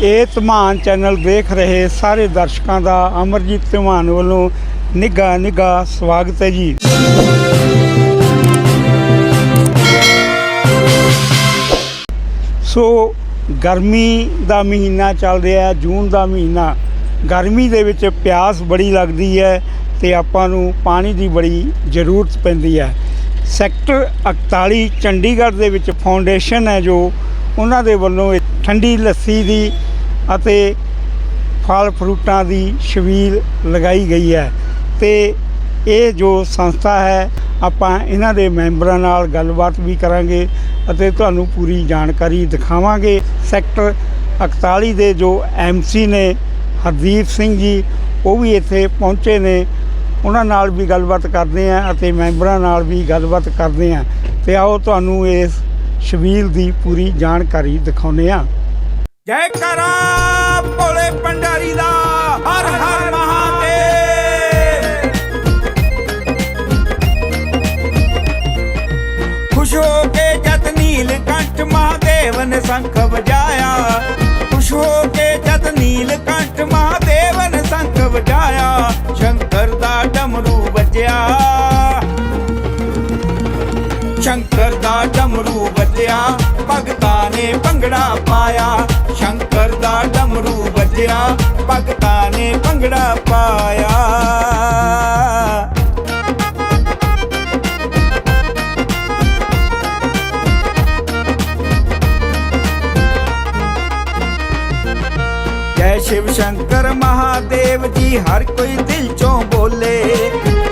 ਇਹ ਧਮਾਨ ਚੈਨਲ ਦੇਖ ਰਹੇ ਸਾਰੇ ਦਰਸ਼ਕਾਂ ਦਾ ਅਮਰਜੀਤ ਧਮਾਨ ਵੱਲੋਂ ਨਿੱਘਾ ਨਿੱਘਾ ਸਵਾਗਤ ਹੈ ਜੀ। ਸੋ ਗਰਮੀ ਦਾ ਮਹੀਨਾ ਚੱਲ ਰਿਹਾ ਜੂਨ ਦਾ ਮਹੀਨਾ। ਗਰਮੀ ਦੇ ਵਿੱਚ ਪਿਆਸ ਬੜੀ ਲੱਗਦੀ ਹੈ ਤੇ ਆਪਾਂ ਨੂੰ ਪਾਣੀ ਦੀ ਬੜੀ ਜ਼ਰੂਰਤ ਪੈਂਦੀ ਹੈ। ਸੈਕਟਰ 41 ਚੰਡੀਗੜ੍ਹ ਦੇ ਵਿੱਚ ਫਾਊਂਡੇਸ਼ਨ ਹੈ ਜੋ ਉਹਨਾਂ ਦੇ ਵੱਲੋਂ ਠੰਡੀ ਲੱਸੀ ਦੀ ਅਤੇ ਫਲ ਫਰੂਟਾਂ ਦੀ ਛਬੀਲ ਲਗਾਈ ਗਈ ਹੈ ਤੇ ਇਹ ਜੋ ਸੰਸਥਾ ਹੈ, ਆਪਾਂ ਇਹਨਾਂ ਦੇ ਮੈਂਬਰਾਂ ਨਾਲ ਗੱਲਬਾਤ ਵੀ ਕਰਾਂਗੇ ਅਤੇ ਤੁਹਾਨੂੰ ਪੂਰੀ ਜਾਣਕਾਰੀ ਦਿਖਾਵਾਂਗੇ। ਸੈਕਟਰ 41 ਦੇ ਜੋ ਐਮਸੀ ਨੇ ਹਰਦੀਪ ਸਿੰਘ ਜੀ, ਉਹ ਵੀ ਇੱਥੇ ਪਹੁੰਚੇ ਨੇ। ਉਹਨਾਂ ਨਾਲ ਵੀ ਗੱਲਬਾਤ ਕਰਦੇ ਆਂ ਅਤੇ ਮੈਂਬਰਾਂ ਨਾਲ ਵੀ ਗੱਲਬਾਤ ਕਰਦੇ ਆਂ ਤੇ ਆਓ ਤੁਹਾਨੂੰ ਇਸ ਸ਼ਬੀਲ ਦੀ ਪੂਰੀ ਜਾਣਕਾਰੀ ਦਿਖਾਉਂਦੇ ਆਂ ਜੈ ਕਰਾ ਭੋਲੇ ਪੰਡਾਰੀ ਦਾ ਹਰ ਹਰ ਮਹਾਦੇਵ। ਖੁਸ਼ ਹੋ ਕੇ ਜਦ ਨੀਲ ਕੰਠ ਮਹਾਦੇਵ ਨੇ ਸੰਖ ਵਜਾਇਆ। ਖੁਸ਼ ਹੋ ਕੇ ਜਦ ਨੀਲ ਕੰਠ ਮਹਾਦੇਵ ਨੇ ਸੰਖ ਵਜਾਇਆ। ਨੇ ਭੰਗੜਾ ਪਾਇਆ, ਸ਼ੰਕਰ ਦਾ ਡਮਰੂ ਵੱਜਿਆ, ਭਗਤਾਂ ਨੇ ਭੰਗੜਾ ਪਾਇਆ। ਜੈ ਸ਼ਿਵ ਸ਼ੰਕਰ ਮਹਾਦੇਵ ਜੀ, ਹਰ ਕੋਈ ਦਿਲ ਚੋਂ ਬੋਲੇ।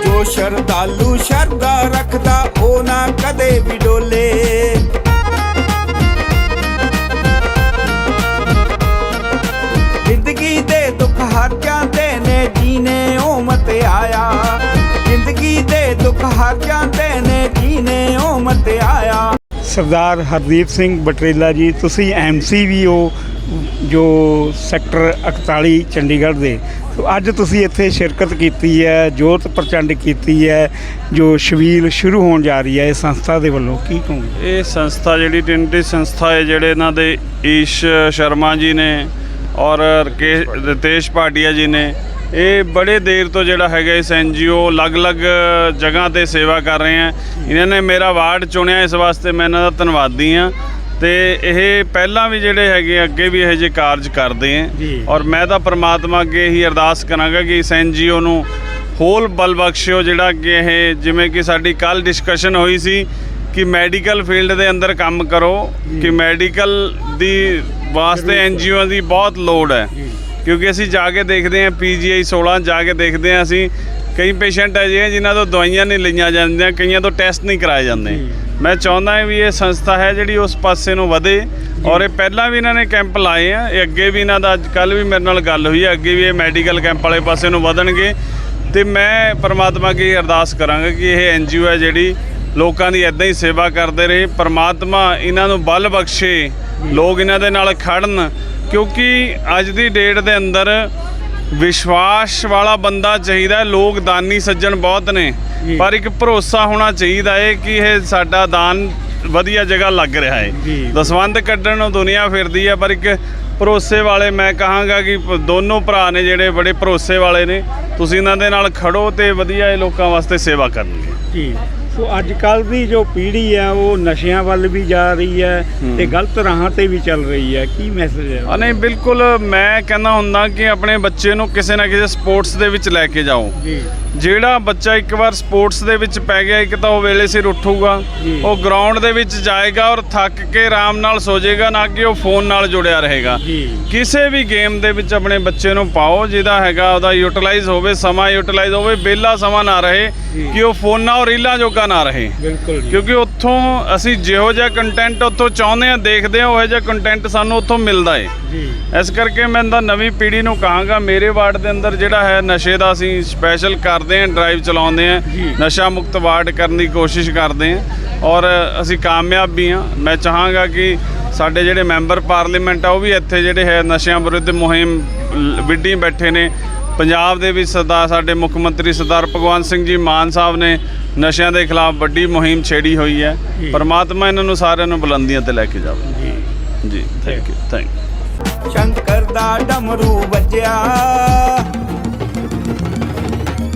ਜੋ ਸ਼ਰਧਾਲੂ ਸ਼ਰਧਾ ਰੱਖਦਾ, ਉਹ ਨਾ ਕਦੇ ਵੀ ਡੋਲੇ। ਦੇ ਦੁੱਖ ਹਰ ਜਾਂਦੇ ਨੇ ਜੀਨੇ ਉਹ ਮਤ ਆਇਆ। ਸਰਦਾਰ ਹਰਦੀਪ ਸਿੰਘ ਬਟਰੇਲਾ ਜੀ ਤੁਸੀਂ ਐਮਸੀ ਵੀ ਹੋ ਜੋ ਸੈਕਟਰ 41 ਚੰਡੀਗੜ੍ਹ ਦੇ। ਸੋ ਅੱਜ ਤੁਸੀਂ ਇੱਥੇ ਸ਼ਿਰਕਤ ਕੀਤੀ ਹੈ ਜੋਤ ਪ੍ਰਚੰਡ ਕੀਤੀ ਹੈ ਜੋ ਛਬੀਲ ਸ਼ੁਰੂ ਹੋਣ ਜਾ ਰਹੀ ਹੈ ਇਸ ਸੰਸਥਾ ਦੇ ਵੱਲੋਂ ਕੀ ਕਹੋਗੇ? ਇਹ ਸੰਸਥਾ ਜਿਹੜੀ ਟਿੰਟੀ ਸੰਸਥਾ ਹੈ ਜਿਹੜੇ ਇਹਨਾਂ ਦੇ ਈਸ਼ ਸ਼ਰਮਾ ਜੀ ਨੇ ਔਰ ਰਕੇ- ਰਿਤੇਸ਼ ਭਾਟੀਆ ਜੀ ਨੇ ਇਹ ਬੜੇ ਦੇਰ ਤੋਂ ਜਿਹੜਾ ਹੈਗਾ ਇਸ ਐਨਜੀਓ ਅਲੱਗ-ਅਲੱਗ ਜਗ੍ਹਾ ਤੇ ਸੇਵਾ ਕਰ ਰਹੇ ਆ। ਇਹਨਾਂ ਨੇ ਮੇਰਾ ਵਾਰਡ ਚੁਣਿਆ ਇਸ ਵਾਸਤੇ ਮੈਂ ਇਹਨਾਂ ਦਾ ਧੰਨਵਾਦੀ ਆ। ਤੇ ਇਹ ਪਹਿਲਾਂ ਵੀ ਜਿਹੜੇ ਹੈਗੇ ਅੱਗੇ ਵੀ ਇਹੋ ਜਿਹੇ ਕਾਰਜ ਕਰਦੇ ਆ। ਔਰ ਮੈਂ ਤਾਂ ਪ੍ਰਮਾਤਮਾ ਅੱਗੇ ਹੀ ਅਰਦਾਸ ਕਰਾਂਗਾ ਕਿ ਇਸ ਐਨਜੀਓ ਨੂੰ ਹੋਰ ਬਲ ਬਖਸ਼ਿਓ ਜਿਹੜਾ ਕਿ ਇਹ ਜਿਵੇਂ ਕਿ ਸਾਡੀ ਕੱਲ ਡਿਸਕਸ਼ਨ ਹੋਈ ਸੀ ਕਿ ਮੈਡੀਕਲ ਫੀਲਡ ਦੇ ਅੰਦਰ ਕੰਮ ਕਰੋ ਕਿ ਮੈਡੀਕਲ ਦੀ ਵਾਸਤੇ ਐਨਜੀਓ ਦੀ ਬਹੁਤ ਲੋੜ ਹੈ। ਕਿਉਂਕਿ ਅਸੀਂ ਜਾ ਕੇ ਦੇਖਦੇ ਹਾਂ ਪੀਜੀਆਈ 16 ਜਾ ਕੇ ਦੇਖਦੇ ਹਾਂ ਅਸੀਂ। ਕਈ ਪੇਸ਼ੈਂਟ ਹੈ ਜਿਹੇ ਜਿਨ੍ਹਾਂ ਤੋਂ ਦਵਾਈਆਂ ਨਹੀਂ ਲਈਆਂ ਜਾਂਦੀਆਂ ਕਈਆਂ ਤੋਂ ਟੈਸਟ ਨਹੀਂ ਕਰਾਏ ਜਾਂਦੇ। ਮੈਂ ਚਾਹੁੰਦਾ ਹਾਂ ਵੀ ਇਹ ਸੰਸਥਾ ਹੈ ਜਿਹੜੀ ਉਸ ਪਾਸੇ ਨੂੰ ਵਧੇ ਔਰ ਇਹ ਪਹਿਲਾਂ ਵੀ ਇਹਨਾਂ ਨੇ ਕੈਂਪ ਲਾਏ ਆ ਇਹ ਅੱਗੇ ਵੀ ਇਹਨਾਂ ਦਾ ਅੱਜ ਕੱਲ ਵੀ ਮੇਰੇ ਨਾਲ ਗੱਲ ਹੋਈ ਹੈ ਅੱਗੇ ਵੀ ਇਹ ਮੈਡੀਕਲ ਕੈਂਪ ਵਾਲੇ ਪਾਸੇ ਨੂੰ ਵਧਣਗੇ। ਤੇ ਮੈਂ ਪਰਮਾਤਮਾ ਅੱਗੇ ਅਰਦਾਸ ਕਰਾਂਗਾ ਕਿ ਇਹ ਐਨਜੀਓ ਹੈ ਜਿਹੜੀ ਲੋਕਾਂ ਦੀ ਐਦਾਂ ਹੀ ਸੇਵਾ ਕਰਦੇ ਰਹੇ ਪਰਮਾਤਮਾ ਇਹਨਾਂ ਨੂੰ ਬਲ ਬਖਸ਼ੇ ਲੋਕ ਇਹਨਾਂ ਦੇ ਨਾਲ ਖੜਨ ਕਿਉਂਕਿ ਅੱਜ ਦੀ ਡੇਟ ਦੇ ਅੰਦਰ ਵਿਸ਼ਵਾਸ ਵਾਲਾ ਬੰਦਾ ਚਾਹੀਦਾ ਹੈ। ਲੋਕ ਦਾਨੀ ਸੱਜਣ ਬਹੁਤ ਨੇ। ਪਰ ਇੱਕ ਭਰੋਸਾ ਹੋਣਾ ਚਾਹੀਦਾ ਹੈ ਕਿ ਇਹ ਸਾਡਾ ਦਾਨ ਵਧੀਆ ਜਗ੍ਹਾ ਲੱਗ ਰਿਹਾ ਹੈ। ਦਸਵੰਦ ਕੱਢਣ ਨੂੰ ਦੁਨੀਆ ਫਿਰਦੀ ਹੈ ਪਰ ਇੱਕ ਭਰੋਸੇ ਵਾਲੇ ਮੈਂ ਕਹਾਂਗਾ ਕਿ ਦੋਨੋਂ ਭਰਾ ਨੇ ਜਿਹੜੇ ਬੜੇ ਭਰੋਸੇ ਵਾਲੇ ਨੇ ਤੁਸੀਂ ਇਹਨਾਂ ਦੇ ਨਾਲ ਖੜੋ ਤੇ ਵਧੀਆ ਇਹ ਲੋਕਾਂ ਵਾਸਤੇ ਸੇਵਾ ਕਰਨਗੇ। ਜੀ। ਸੋ ਅੱਜ ਕੱਲ ਦੀ ਜੋ ਪੀੜ੍ਹੀ ਹੈ ਉਹ ਨਸ਼ਿਆਂ ਵੱਲ ਵੀ ਜਾ ਰਹੀ ਹੈ ਤੇ ਗਲਤ ਰਾਹਾਂ ਤੇ ਵੀ ਚੱਲ ਰਹੀ ਹੈ। ਕੀ ਮੈਸੇਜ ਹੈ? ਆ ਨਹੀਂ ਬਿਲਕੁਲ ਮੈਂ ਕਹਿੰਦਾ ਹੁੰਦਾ ਕਿ ਆਪਣੇ ਬੱਚੇ ਨੂੰ ਕਿਸੇ ਨਾ ਕਿਸੇ ਸਪੋਰਟਸ ਦੇ ਵਿੱਚ ਲੈ ਕੇ ਜਾਓ। ਜੀ। ਜਿਹੜਾ ਬੱਚਾ ਇੱਕ ਵਾਰ ਸਪੋਰਟਸ ਦੇ ਵਿੱਚ ਪੈ ਗਿਆ ਇੱਕ ਤਾਂ ਉਹ ਵੇਲੇ ਸਿਰ ਉੱਠੂਗਾ। ਉਹ ਗਰਾਊਂਡ ਦੇ ਵਿੱਚ ਜਾਏਗਾ ਔਰ ਥੱਕ ਕੇ ਆਰਾਮ ਨਾਲ ਸੋ ਜਾਏਗਾ ਨਾ ਕਿ ਉਹ ਫੋਨ ਨਾਲ ਜੁੜਿਆ ਰਹੇਗਾ। ਕਿਸੇ ਵੀ ਗੇਮ ਦੇ ਵਿੱਚ ਆਪਣੇ ਬੱਚੇ ਨੂੰ ਪਾਓ ਜਿਹਦਾ ਹੈਗਾ ਉਹਦਾ ਯੂਟਿਲਾਈਜ਼ ਹੋਵੇ ਸਮਾਂ ਯੂਟਿਲਾਈਜ਼ ਹੋਵੇ ਬੇਲਾ ਸਮਾਂ ਨਾ ਰਹੇ। ਕਿ ਉਹ ਫੋਨਾਂ ਔਰ ਰੀਲਾਂ ਜੋਗਾ ਨਾ ਰਹੇ। ਕਿਉਂਕਿ ਉੱਥੋਂ ਅਸੀਂ ਜਿਹੋ ਜਿਹਾ ਕੰਟੈਂਟ ਉੱਥੋਂ ਚਾਹੁੰਦੇ ਆ ਦੇਖਦੇ ਆ ਉਹੋ ਜਿਹਾ ਕੰਟੈਂਟ ਸਾਨੂੰ ਉੱਥੋਂ ਮਿਲਦਾ ਏ। ਇਸ ਕਰਕੇ ਮੈਂ ਤਾਂ ਨਵੀਂ ਪੀੜ੍ਹੀ ਨੂੰ ਕਹਾਂਗਾ ਮੇਰੇ ਵਾਰਡ ਦੇ ਅੰਦਰ ਜਿਹੜਾ ਹੈ ਨਸ਼ੇ ਦਾ ਅਸੀਂ ਸਪੈਸ਼ਲ ਕਰਦੇ ਹਾਂ ਡਰਾਈਵ ਚਲਾਉਂਦੇ ਹਾਂ। ਨਸ਼ਾ ਮੁਕਤ ਵਾਰਡ ਕਰਨ ਦੀ ਕੋਸ਼ਿਸ਼ ਕਰਦੇ ਹਾਂ ਔਰ ਅਸੀਂ ਕਾਮਯਾਬ ਵੀ ਹਾਂ। ਮੈਂ ਚਾਹਾਂਗਾ ਕਿ ਸਾਡੇ ਜਿਹੜੇ ਮੈਂਬਰ ਪਾਰਲੀਮੈਂਟ ਆ ਉਹ ਵੀ ਇੱਥੇ ਜਿਹੜੇ ਹੈ ਨਸ਼ਿਆਂ ਵਿਰੁੱਧ ਮੁਹਿੰਮ ਵਿੱਢੀ ਬੈਠੇ ਨੇ। ਪੰਜਾਬ ਦੇ ਵਿੱਚ ਸਰਦਾਰ ਸਾਡੇ ਮੁੱਖ ਮੰਤਰੀ ਸਰਦਾਰ ਭਗਵੰਤ ਸਿੰਘ ਜੀ ਮਾਨ ਸਾਹਿਬ ਨੇ ਨਸ਼ਿਆਂ ਦੇ ਖਿਲਾਫ ਵੱਡੀ ਮੁਹਿੰਮ ਛੇੜੀ ਹੋਈ ਹੈ। ਪਰਮਾਤਮਾ ਇਹਨਾਂ ਨੂੰ ਸਾਰਿਆਂ ਨੂੰ ਬੁਲੰਦੀਆਂ ਤੇ ਲੈ ਕੇ ਜਾਵੇ। ਜੀ। ਜੀ ਥੈਂਕ ਯੂ ਥੈਂਕ ਸ਼ੰਕਰ ਦਾ ਡਮਰੂ ਵੱਜਿਆ।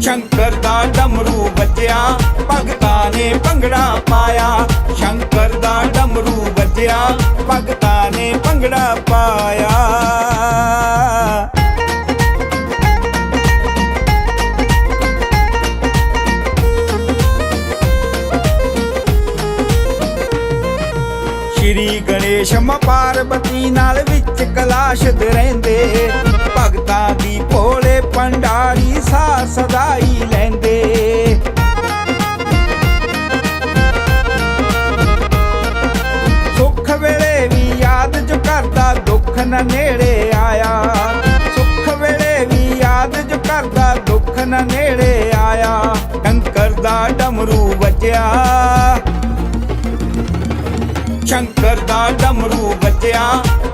ਸ਼ੰਕਰ ਦਾ ਡਮਰੂ ਵੱਜਿਆ, ਭਗਤਾਂ ਨੇ ਭੰਗੜਾ ਪਾਇਆ। ਸ਼ੰਕਰ ਦਾ ਡਮਰੂ ਵੱਜਿਆ, ਭਗਤਾਂ ਨੇ ਭੰਗੜਾ ਪਾਇਆ। ਸ਼੍ਰੀ ਗਣੇਸ਼ ਮ ਪਾਰਬਤੀ ਨਾਲ ਵਿੱਚ ਕਲਾਸ਼ਦ ਰਹਿੰਦੇ। ਭਗਤਾਂ ਦੀ ਭੋਲੇ ਪੰਡਾਰੀ ਸਾ ਸਦਾਈ ਲੈਂਦੇ। ਸੁੱਖ ਵੇਲੇ ਵੀ ਯਾਦ ਜੋ ਕਰਦਾ ਦੁੱਖ ਨਾ ਨੇੜੇ ਆਇਆ। ਸੁੱਖ ਵੇਲੇ ਵੀ ਯਾਦ ਜੋ ਕਰਦਾ ਦੁੱਖ ਨਾ ਨੇੜੇ ਆਇਆ। ਕੰਕਰ ਦਾ ਡਮਰੂ ਵੱਜਿਆ। ਸ਼ੰਕਰ ਦਾ ਡਮਰੂ ਵੱਜਿਆ,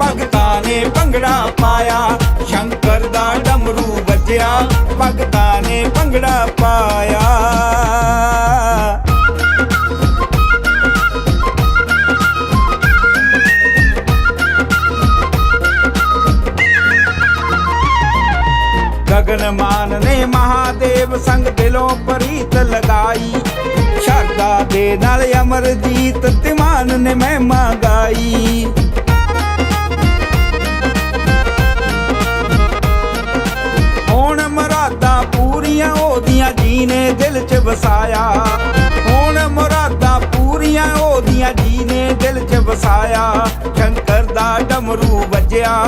ਭਗਤਾਂ ਨੇ ਭੰਗੜਾ ਪਾਇਆ। ਸ਼ੰਕਰ ਦਾ ਡਮਰੂ ਵੱਜਿਆ, ਭਗਤਾਂ ਨੇ ਭੰਗੜਾ ਪਾਇਆ। ਗਗਨ ਮਾਨ ਨੇ ਮਹਾਦੇਵ ਸੰਗ ਦਿਲੋਂ ਪ੍ਰੀਤ ਲਗਾਈ। ਸ਼ਰਦਾ ਦੇ ਨਾਲ ਅਮਰਜੀਤ ਤਿਮਾਨ ਨੇ ਮਹਿਮਾ ਗਾਈ। ਹੁਣ ਮਰਾਦਾ ਪੂਰੀਆਂ ਉਹਦੀਆਂ ਜੀ ਨੇ ਦਿਲ 'ਚ ਵਸਾਇਆ। ਹੁਣ ਮਰਾਦਾ ਪੂਰੀਆਂ ਉਹਦੀਆਂ ਜੀ ਨੇ ਦਿਲ 'ਚ ਵਸਾਇਆ। ਸ਼ੰਕਰ ਦਾ ਡਮਰੂ ਵੱਜਿਆ।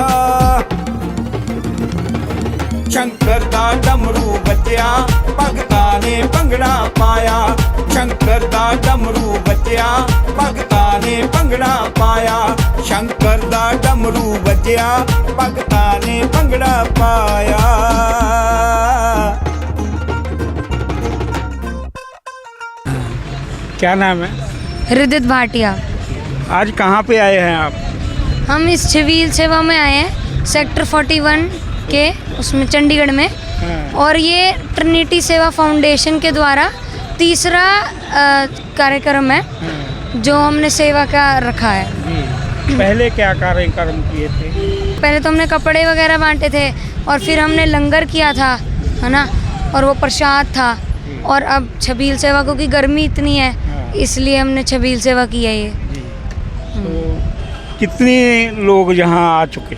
ਸ਼ੰਕਰ ਦਾ ਡਮਰੂ ਵੱਜਿਆ ਭਗਤਾਂ ਨੇ ਭੰਗੜਾ ਪਾਇਆ ਸ਼ੰਕਰ ਦਾ ਡਮਰੂ ਵੱਜਿਆ ਭਗਤਾਂ ਨੇ ਭੰਗੜਾ ਪਾਇਆ ਸ਼ੰਕਰ ਦਾ ਡਮਰੂ ਵੱਜਿਆ ਭਗਤਾਂ ਨੇ ਭੰਗੜਾ ਪਾਇਆ क्या नाम है हृदित भाटिया आज कहाँ पे आए हैं आप हम इस छबील सेवा में आए हैं सेक्टर 41 के उसमें चंडीगढ़ में। हाँ। और ये ट्रिनिटी सेवा फाउंडेशन के द्वारा तीसरा कार्यक्रम है जो हमने सेवा का रखा है। पहले क्या कार्यक्रम किए थे? पहले तो हमने कपड़े वगैरह बांटे थे और फिर हमने लंगर किया था है ना? और वो प्रसाद था। और अब छबील सेवा क्योंकि गर्मी इतनी हाँ। है। इसलिए हमने छबील सेवा की है ये। तो कितने लोग यहाँ आ चुके?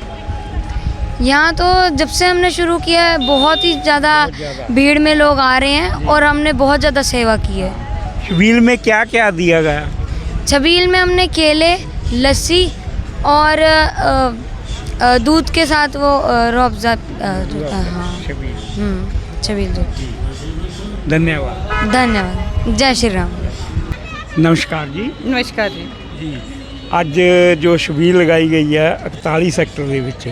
यहाँ तो जब से हमने शुरू किया है बहुत ही ज़्यादा बहुत ज़्यादा। भीड़ में लोग आ रहे हैं और हमने बहुत ज़्यादा सेवा की है व्हील में क्या क्या दिया गया छबील में हमने केले लस्सी और अ, अ, दूध के साथ वो रोबजा हाँ छबील हम्म, छबील दूध धन्यवाद धन्यवाद जय श्री राम नमस्कार जी ਨਮਸਕਾਰ ਜੀ ਜੀ ਅੱਜ ਜੋ ਛਬੀਲ ਲਗਾਈ ਗਈ ਹੈ 41 ਸੈਕਟਰ ਦੇ ਵਿੱਚ